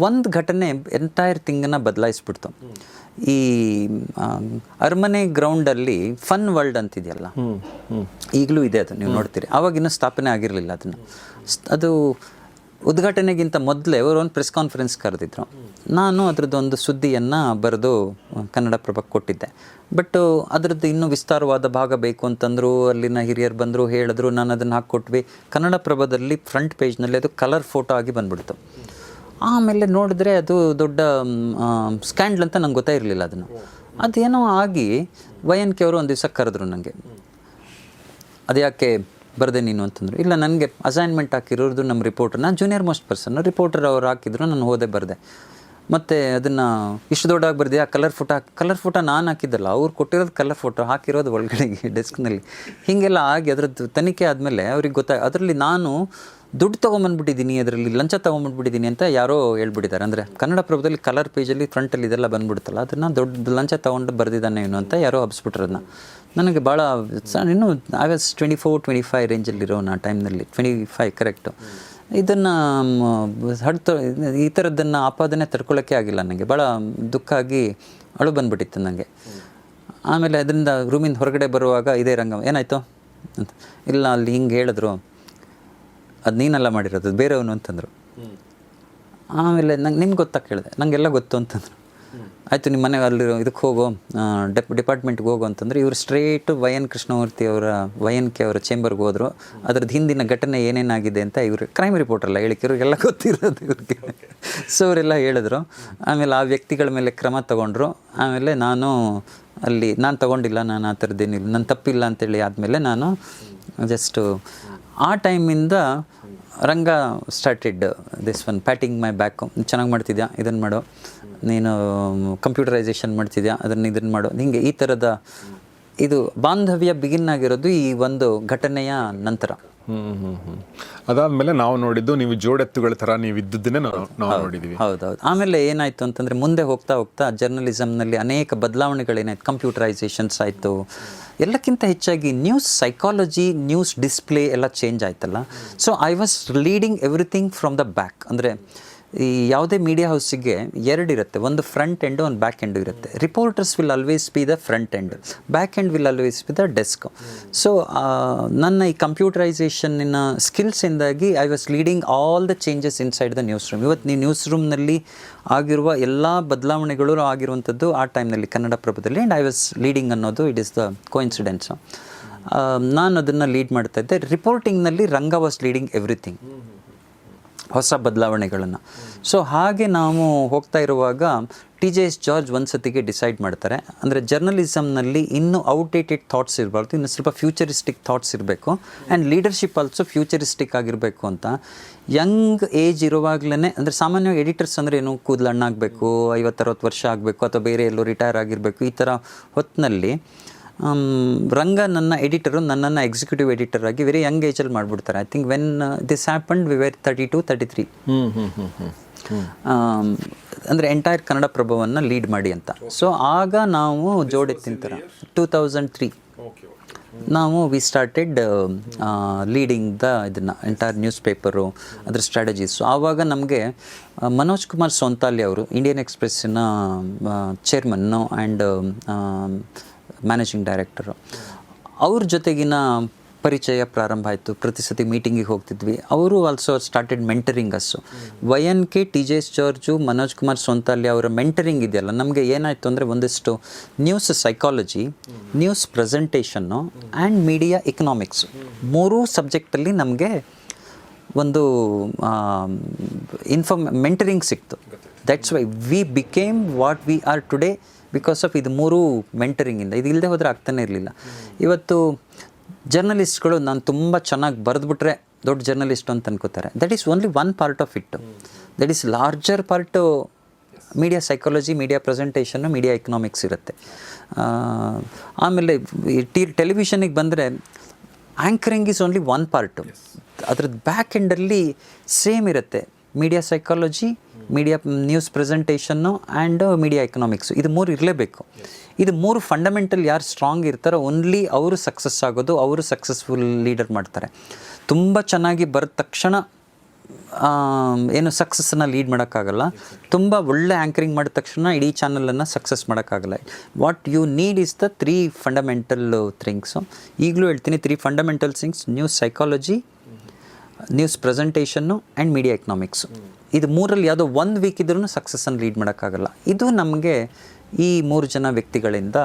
ಒಂದು ಘಟನೆ ಎಂಟೈರ್ ಥಿಂಗನ್ನು ಬದಲಾಯಿಸ್ಬಿಡ್ತು. ಈ ಅರಮನೆ ಗ್ರೌಂಡಲ್ಲಿ ಫನ್ ವರ್ಲ್ಡ್ ಅಂತಿದೆಯಲ್ಲ? ಈಗಲೂ ಇದೆ ಅದು ನೀವು ನೋಡ್ತೀರಿ. ಅವಾಗಿನ್ನೂ ಇನ್ನೂ ಸ್ಥಾಪನೆ ಆಗಿರಲಿಲ್ಲ ಅದನ್ನು. ಅದು ಉದ್ಘಾಟನೆಗಿಂತ ಮೊದಲೇ ಅವರು ಒಂದು ಪ್ರೆಸ್ ಕಾನ್ಫರೆನ್ಸ್ ಕರೆದಿದ್ರು. ನಾನು ಅದರದ್ದೊಂದು ಸುದ್ದಿಯನ್ನು ಬರೆದು ಕನ್ನಡಪ್ರಭಕ್ಕೆ ಕೊಟ್ಟಿದ್ದೆ. ಬಟ್ ಅದರದ್ದು ಇನ್ನೂ ವಿಸ್ತಾರವಾದ ಭಾಗ ಬೇಕು ಅಂತಂದರು ಅಲ್ಲಿನ ಹಿರಿಯರು ಬಂದರು ಹೇಳಿದ್ರು ನಾನು ಅದನ್ನು ಹಾಕ್ಕೊಟ್ವಿ ಕನ್ನಡಪ್ರಭದಲ್ಲಿ ಫ್ರಂಟ್ ಪೇಜ್ನಲ್ಲಿ ಅದು ಕಲರ್ ಫೋಟೋ ಆಗಿ ಬಂದ್ಬಿಡ್ತು. ಆಮೇಲೆ ನೋಡಿದ್ರೆ ಅದು ದೊಡ್ಡ ಸ್ಕ್ಯಾಂಡ್ಲ್ ಅಂತ ನಂಗೆ ಗೊತ್ತೇ ಇರಲಿಲ್ಲ ಅದನ್ನು. ಅದೇನೋ ಆಗಿ ವೈ ಎನ್ ಕೆ ಅವರು ಒಂದು ದಿವಸ ಕರೆದ್ರು ನನಗೆ ಅದು ಯಾಕೆ ಬರದೆ ನೀನು ಅಂತಂದ್ರು, ಇಲ್ಲ ನನಗೆ ಅಸೈನ್ಮೆಂಟ್ ಹಾಕಿರೋದು ನಮ್ಮ ರಿಪೋರ್ಟರ್ ನಾನು ಜೂನಿಯರ್ ಮೋಸ್ಟ್ ಪರ್ಸನ್ ರಿಪೋರ್ಟರ್ ಅವ್ರು ಹಾಕಿದ್ರು, ನಾನು ಹೋದೆ ಬರದೆ. ಮತ್ತು ಅದನ್ನು ಇಷ್ಟು ದೊಡ್ಡಾಗಿ ಬರ್ದೆ ಆ ಕಲರ್ ಫೋಟೋ ಕಲರ್ ಫೋಟೋ ನಾನು ಹಾಕಿದ್ದಲ್ಲ, ಅವ್ರು ಕೊಟ್ಟಿರೋದು ಕಲರ್ ಫೋಟೋ ಹಾಕಿರೋದು ಒಳಗಡೆಗೆ ಡೆಸ್ಕ್ನಲ್ಲಿ ಹೀಗೆಲ್ಲ ಆಗಿ ಅದರದ್ದು ತನಿಖೆ ಆದಮೇಲೆ ಅವ್ರಿಗೆ ಗೊತ್ತಾಗ, ಅದರಲ್ಲಿ ನಾನು ದುಡ್ಡು ತೊಗೊಂಬಂದ್ಬಿಟ್ಟಿದ್ದೀನಿ, ಅದರಲ್ಲಿ ಲಂಚ ತೊಗೊಂಬಂದ್ಬಿಟ್ಟಿದ್ದೀನಿ ಅಂತ ಯಾರೋ ಹೇಳ್ಬಿಟ್ಟಿದ್ದಾರೆ. ಅಂದರೆ ಕನ್ನಡ ಪ್ರಭದಲ್ಲಿ ಕಲರ್ ಪೇಜಲ್ಲಿ ಫ್ರಂಟಲ್ಲಿ ಇದೆಲ್ಲ ಬಂದ್ಬಿಡುತ್ತಲ್ಲ, ಅದನ್ನು ದೊಡ್ಡ ಲಂಚ ತೊಗೊಂಡು ಬರೆದಿದ್ದಾನೆ ಇವನು ಅಂತ ಯಾರೋ ಹಬ್ಸ್ಬಿಟ್ರದನ್ನ ನನಗೆ ಭಾಳ ಇನ್ನೂ August twenty four twenty five ರೇಂಜಲ್ಲಿರೋ ನಾ ಟೈಮ್ನಲ್ಲಿ ಟ್ವೆಂಟಿ ಫೈವ್ ಕರೆಕ್ಟು ಇದನ್ನು ಹಡ್ತ ಈ ಥರದ್ದನ್ನು ಆಪಾದನೆ ತಡ್ಕೊಳ್ಳೋಕ್ಕೆ ಆಗಿಲ್ಲ ನನಗೆ. ಭಾಳ ದುಃಖ ಆಗಿ ಅಳು ಬಂದ್ಬಿಟ್ಟಿತ್ತು ನನಗೆ. ಆಮೇಲೆ ಅದರಿಂದ ರೂಮಿಂದ ಹೊರಗಡೆ ಬರುವಾಗ ಇದೇ ರಂಗ, ಏನಾಯಿತು? ಅಂತ, ಇಲ್ಲ ಅಲ್ಲಿ ಹಿಂಗೆ ಹೇಳಿದ್ರು. ಅದು ನೀನೆಲ್ಲ ಮಾಡಿರೋದು, ಬೇರೆಯವನು ಅಂತಂದರು. ಆಮೇಲೆ ನಂಗೆ, ನಿಮ್ಗೆ ಗೊತ್ತಾ ಕೇಳಿದೆ ನನಗೆಲ್ಲ ಗೊತ್ತು ಅಂತಂದರು. ಆಯಿತು ನಿಮ್ಮ ಮನೆ ಅಲ್ಲಿರೋ ಇದಕ್ಕೆ ಹೋಗೋ ಡೆಪ್, ಡಿಪಾರ್ಟ್ಮೆಂಟ್ಗೆ ಹೋಗೋ ಅಂತಂದ್ರೆ ಇವರು ಸ್ಟ್ರೇಟು ವೈ ಎನ್ ಕೃಷ್ಣಮೂರ್ತಿ ಅವರ ವೈ ಎನ್ ಕೆ ಅವರ ಚೇಂಬರ್ಗೆ ಹೋದರು. ಅದ್ರದ್ದು ಹಿಂದಿನ ಘಟನೆ ಏನೇನಾಗಿದೆ ಅಂತ ಇವರು, ಕ್ರೈಮ್ ರಿಪೋರ್ಟಲ್ಲ ಹೇಳಿಕೆ ಇವ್ರಿಗೆಲ್ಲ ಗೊತ್ತಿರೋದು ಇವ್ರಿಗೆ. ಸೊ ಅವರೆಲ್ಲ ಹೇಳಿದ್ರು. ಆಮೇಲೆ ಆ ವ್ಯಕ್ತಿಗಳ ಮೇಲೆ ಕ್ರಮ ತಗೊಂಡ್ರು. ಆಮೇಲೆ ನಾನು ಅಲ್ಲಿ, ನಾನು ತಗೊಂಡಿಲ್ಲ, ನಾನು ಆ ಥರದ್ದೇನಿಲ್ಲ ನನ್ನ ತಪ್ಪಿಲ್ಲ ಅಂತೇಳಿ ಆದಮೇಲೆ ನಾನು ಜಸ್ಟು ಆ ಟೈಮಿಂದ Ranga started this one patting my back ಚೆನ್ನಾಗಿ ಮಾಡ್ತಿದ್ಯಾ? ಇದನ್ನು ಮಾಡು. ನೀನು ಕಂಪ್ಯೂಟರೈಸೇಷನ್ ಮಾಡ್ತಿದ್ಯಾ? ಅದನ್ನು ಇದನ್ನು ಮಾಡು. ಹಿಂಗೆ ಈ ಥರದ ಇದು ಬಾಂಧವ್ಯ ಬಿಗಿನ್ ಆಗಿರೋದು ಈ ಒಂದು ಘಟನೆಯ ನಂತರ. ಹ್ಮ್ ಹ್ಮ್ ಹ್ಮ್ ಅದಾದ್ಮೇಲೆ ನಾವು ನೋಡಿದ್ದು ನೀವು ಜೋಡೆತ್ತುಗಳ ತರ ನೀವು ಇದ್ದದ್ದನ್ನೇ ನಾವು ನಾವು ನೋಡಿದೀವಿ. ಹೌದೌದು. ಆಮೇಲೆ ಏನಾಯ್ತು ಅಂತಂದ್ರೆ ಮುಂದೆ ಹೋಗ್ತಾ ಹೋಗ್ತಾ ಜರ್ನಲಿಸಮ್ನಲ್ಲಿ ಅನೇಕ ಬದಲಾವಣೆಗಳೇನಾಯ್ತು ಕಂಪ್ಯೂಟರೈಸೇಷನ್ಸ್ ಆಯಿತು. ಎಲ್ಲಕ್ಕಿಂತ ಹೆಚ್ಚಾಗಿ ನ್ಯೂಸ್ ಸೈಕಾಲಜಿ ನ್ಯೂಸ್ ಡಿಸ್ಪ್ಲೇ ಎಲ್ಲ ಚೇಂಜ್ ಆಯ್ತಲ್ಲ. So I was leading everything from the back ಅಂದರೆ ಈ ಯಾವುದೇ ಮೀಡಿಯಾ ಹೌಸಿಗೆ ಎರಡು ಇರುತ್ತೆ. ಒಂದು ಫ್ರಂಟ್ ಎಂಡು ಒಂದು ಬ್ಯಾಕ್ ಎಂಡು ಇರುತ್ತೆ. Reporters will always be the front end back end will always be the desk so ನನ್ನ ಈ ಕಂಪ್ಯೂಟರೈಸೇಷನ್ನಿನ ಸ್ಕಿಲ್ಸಿಂದಾಗಿ I was leading all the changes inside the news room ಇವತ್ತು ನೀವು ನ್ಯೂಸ್ ರೂಮ್ನಲ್ಲಿ ಆಗಿರುವ ಎಲ್ಲ ಬದಲಾವಣೆಗಳು ಆಗಿರುವಂಥದ್ದು ಆ ಟೈಮ್ನಲ್ಲಿ ಕನ್ನಡ ಪ್ರಭದಲ್ಲಿ ಆ್ಯಂಡ್ ಐ ವಾಸ್ ಲೀಡಿಂಗ್ ಅನ್ನೋದು ಇಟ್ ಇಸ್ ದ ಕೋಇನ್ಸಿಡೆನ್ಸು ನಾನು ಅದನ್ನು ಲೀಡ್ ಮಾಡ್ತಾ ಇದ್ದೆ. ರಿಪೋರ್ಟಿಂಗ್ನಲ್ಲಿ ರಂಗ ವಾಸ್ ಲೀಡಿಂಗ್ ಎವ್ರಿಥಿಂಗ್ ಹೊಸ ಬದಲಾವಣೆಗಳನ್ನು. ಸೊ ಹಾಗೆ ನಾವು ಹೋಗ್ತಾ ಇರುವಾಗ ಟಿ ಜೆ ಎಸ್ ಜಾರ್ಜ್ ಒಂದು ಸತಿಗೆ ಡಿಸೈಡ್ ಮಾಡ್ತಾರೆ. ಅಂದರೆ ಜರ್ನಲಿಸಮ್ನಲ್ಲಿ ಇನ್ನೂ ಔಟ್ಡೇಟೆಡ್ ಥಾಟ್ಸ್ ಇರಬಾರ್ದು, ಇನ್ನು ಸ್ವಲ್ಪ ಫ್ಯೂಚರಿಸ್ಟಿಕ್ ಥಾಟ್ಸ್ ಇರಬೇಕು. ಆ್ಯಂಡ್ ಲೀಡರ್ಶಿಪ್ ಆಲ್ಸೋ ಫ್ಯೂಚರಿಸ್ಟಿಕ್ ಆಗಿರಬೇಕು ಅಂತ. ಯಂಗ್ ಏಜ್ ಇರುವಾಗಲೇ ಅಂದರೆ ಸಾಮಾನ್ಯವಾಗಿ ಎಡಿಟರ್ಸ್ ಅಂದರೆ ಏನು, ಕೂದಲು ಹಣ್ಣಾಗಬೇಕು, ಐವತ್ತರವತ್ತು ವರ್ಷ ಆಗಬೇಕು, ಅಥವಾ ಬೇರೆ ಎಲ್ಲೋ ರಿಟೈರ್ ಆಗಿರಬೇಕು, ಈ ಥರ ಹೊತ್ತಿನಲ್ಲಿ ರಂಗ ನನ್ನ ಎಡಿಟರು ನನ್ನನ್ನು ಎಕ್ಸಿಕ್ಯೂಟಿವ್ ಎಡಿಟರ್ ಆಗಿ ವೆರಿ ಯಂಗ್ ಏಜಲ್ಲಿ ಮಾಡಿಬಿಡ್ತಾರೆ. I think when this happened we were thirty two thirty three ಅಂದರೆ ಎಂಟೈರ್ ಕನ್ನಡ ಪ್ರಭವನ್ನು ಲೀಡ್ ಮಾಡಿ ಅಂತ. ಸೊ ಆಗ ನಾವು ಜೋಡೆ ತಿಂತರ? ಟೂ ತೌಸಂಡ್ ತ್ರೀ ನಾವು ವಿ ಸ್ಟಾರ್ಟೆಡ್ ಲೀಡಿಂಗ್ ದ ಇದನ್ನು ಎಂಟೈರ್ ನ್ಯೂಸ್ ಪೇಪರು ಅದ್ರ ಸ್ಟ್ರಾಟಜೀಸು ಆವಾಗ ನಮಗೆ ಮನೋಜ್ ಕುಮಾರ್ ಸೊಂತಾಲಿ ಅವರು ಇಂಡಿಯನ್ ಎಕ್ಸ್ಪ್ರೆಸ್ಸಿನ ಚೇರ್ಮನ್ನು ಆ್ಯಂಡ್ ಮ್ಯಾನೇಜಿಂಗ್ ಡೈರೆಕ್ಟರು ಅವ್ರ ಜೊತೆಗಿನ ಪರಿಚಯ ಪ್ರಾರಂಭ ಆಯಿತು. ಪ್ರತಿ ಸತಿ ಮೀಟಿಂಗಿಗೆ ಹೋಗ್ತಿದ್ವಿ. ಅವರು also started mentoring us Y N K T J S George Manoj Kumar Sonthalia ಅವರ ಮೆಂಟರಿಂಗ್ ಇದೆಯಲ್ಲ. ನಮಗೆ ಏನಾಯಿತು ಅಂದರೆ ಒಂದಿಷ್ಟು news psychology news presentation and media economics ಮೂರೂ ಸಬ್ಜೆಕ್ಟಲ್ಲಿ ನಮಗೆ ಒಂದು ಇನ್ಫಾರ್ಮ್ ಮೆಂಟರಿಂಗ್ ಸಿಕ್ತು. That's why we became what we are today because of ಇದು ಮೂರು ಮೆಂಟರಿಂಗಿಂದ ಇದು. ಇಲ್ಲದೆ ಹೋದರೆ ಆಗ್ತಾನೆ ಇರಲಿಲ್ಲ. ಇವತ್ತು ಜರ್ನಲಿಸ್ಟ್ಗಳು ನಾನು ತುಂಬ ಚೆನ್ನಾಗಿ ಬರೆದ್ಬಿಟ್ರೆ ದೊಡ್ಡ ಜರ್ನಲಿಸ್ಟ್ ಅಂತ ಅನ್ಕೋತಾರೆ. That is only one part of it that is larger part media psychology media presentation media economics ಇರುತ್ತೆ. ಆಮೇಲೆ ಟಿ ಟೆಲಿವಿಷನಿಗೆ ಬಂದರೆ anchoring is only one part ಅದ್ರದ್ದು ಬ್ಯಾಕ್ ಎಂಡಲ್ಲಿ ಸೇಮ್ ಇರುತ್ತೆ. Media psychology media news presentation and media economics ಇದು ಮೂರು ಇರಲೇಬೇಕು. ಇದು ಮೂರು ಫಂಡಮೆಂಟಲ್ ಯಾರು ಸ್ಟ್ರಾಂಗ್ ಇರ್ತಾರೋ ಓನ್ಲಿ ಅವರು ಸಕ್ಸಸ್ ಆಗೋದು, ಅವರು ಸಕ್ಸಸ್ಫುಲ್ ಲೀಡರ್ ಮಾಡ್ತಾರೆ. ತುಂಬ ಚೆನ್ನಾಗಿ ಬರೆದ ತಕ್ಷಣ ಏನು ಸಕ್ಸಸ್ಸನ್ನು ಲೀಡ್ ಮಾಡೋಕ್ಕಾಗಲ್ಲ. ತುಂಬ ಒಳ್ಳೆ ಆ್ಯಂಕರಿಂಗ್ ಮಾಡಿದ ತಕ್ಷಣ ಇಡೀ ಚಾನಲನ್ನು ಸಕ್ಸಸ್ ಮಾಡೋಕ್ಕಾಗಲ್ಲ. What you need is the three fundamental things ಈಗಲೂ ಹೇಳ್ತೀನಿ three fundamental things news psychology news presentation and media economics ಇದು ಮೂರಲ್ಲಿ ಯಾವುದೋ ಒಂದು ವೀಕ್ ಇದ್ರೂ ಸಕ್ಸಸ್ಸನ್ನು ಲೀಡ್ ಮಾಡೋಕ್ಕಾಗಲ್ಲ. ಇದು ನಮಗೆ ಈ ಮೂರು ಜನ ವ್ಯಕ್ತಿಗಳಿಂದ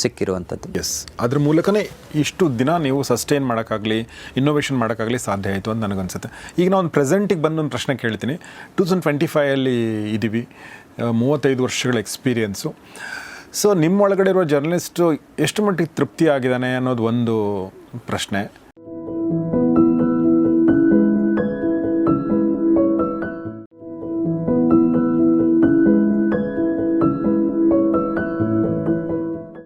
ಸಿಕ್ಕಿರುವಂಥದ್ದು. ಎಸ್ ಅದ್ರ ಮೂಲಕನೇ ಇಷ್ಟು ದಿನ ನೀವು ಸಸ್ಟೈನ್ ಮಾಡೋಕ್ಕಾಗಲಿ ಇನ್ನೋವೇಷನ್ ಮಾಡೋಕ್ಕಾಗಲಿ ಸಾಧ್ಯ ಆಯಿತು ಅಂತ ನನಗನ್ಸುತ್ತೆ. ಈಗ ನಾನು ಒಂದು ಪ್ರೆಸೆಂಟಿಗೆ ಬಂದು ಒಂದು ಪ್ರಶ್ನೆ ಕೇಳ್ತೀನಿ. ಟೂ ತೌಸಂಡ್ ಟ್ವೆಂಟಿ ಫೈವಲ್ಲಿ ಇದ್ದೀವಿ ಮೂವತ್ತೈದು ವರ್ಷಗಳ ಎಕ್ಸ್ಪೀರಿಯೆನ್ಸು ಸೊ ನಿಮ್ಮೊಳಗಡೆ ಇರೋ ಜರ್ನಲಿಸ್ಟು ಎಷ್ಟು ಮಟ್ಟಿಗೆ ತೃಪ್ತಿ ಆಗಿದ್ದಾನೆ ಅನ್ನೋದು ಒಂದು ಪ್ರಶ್ನೆ.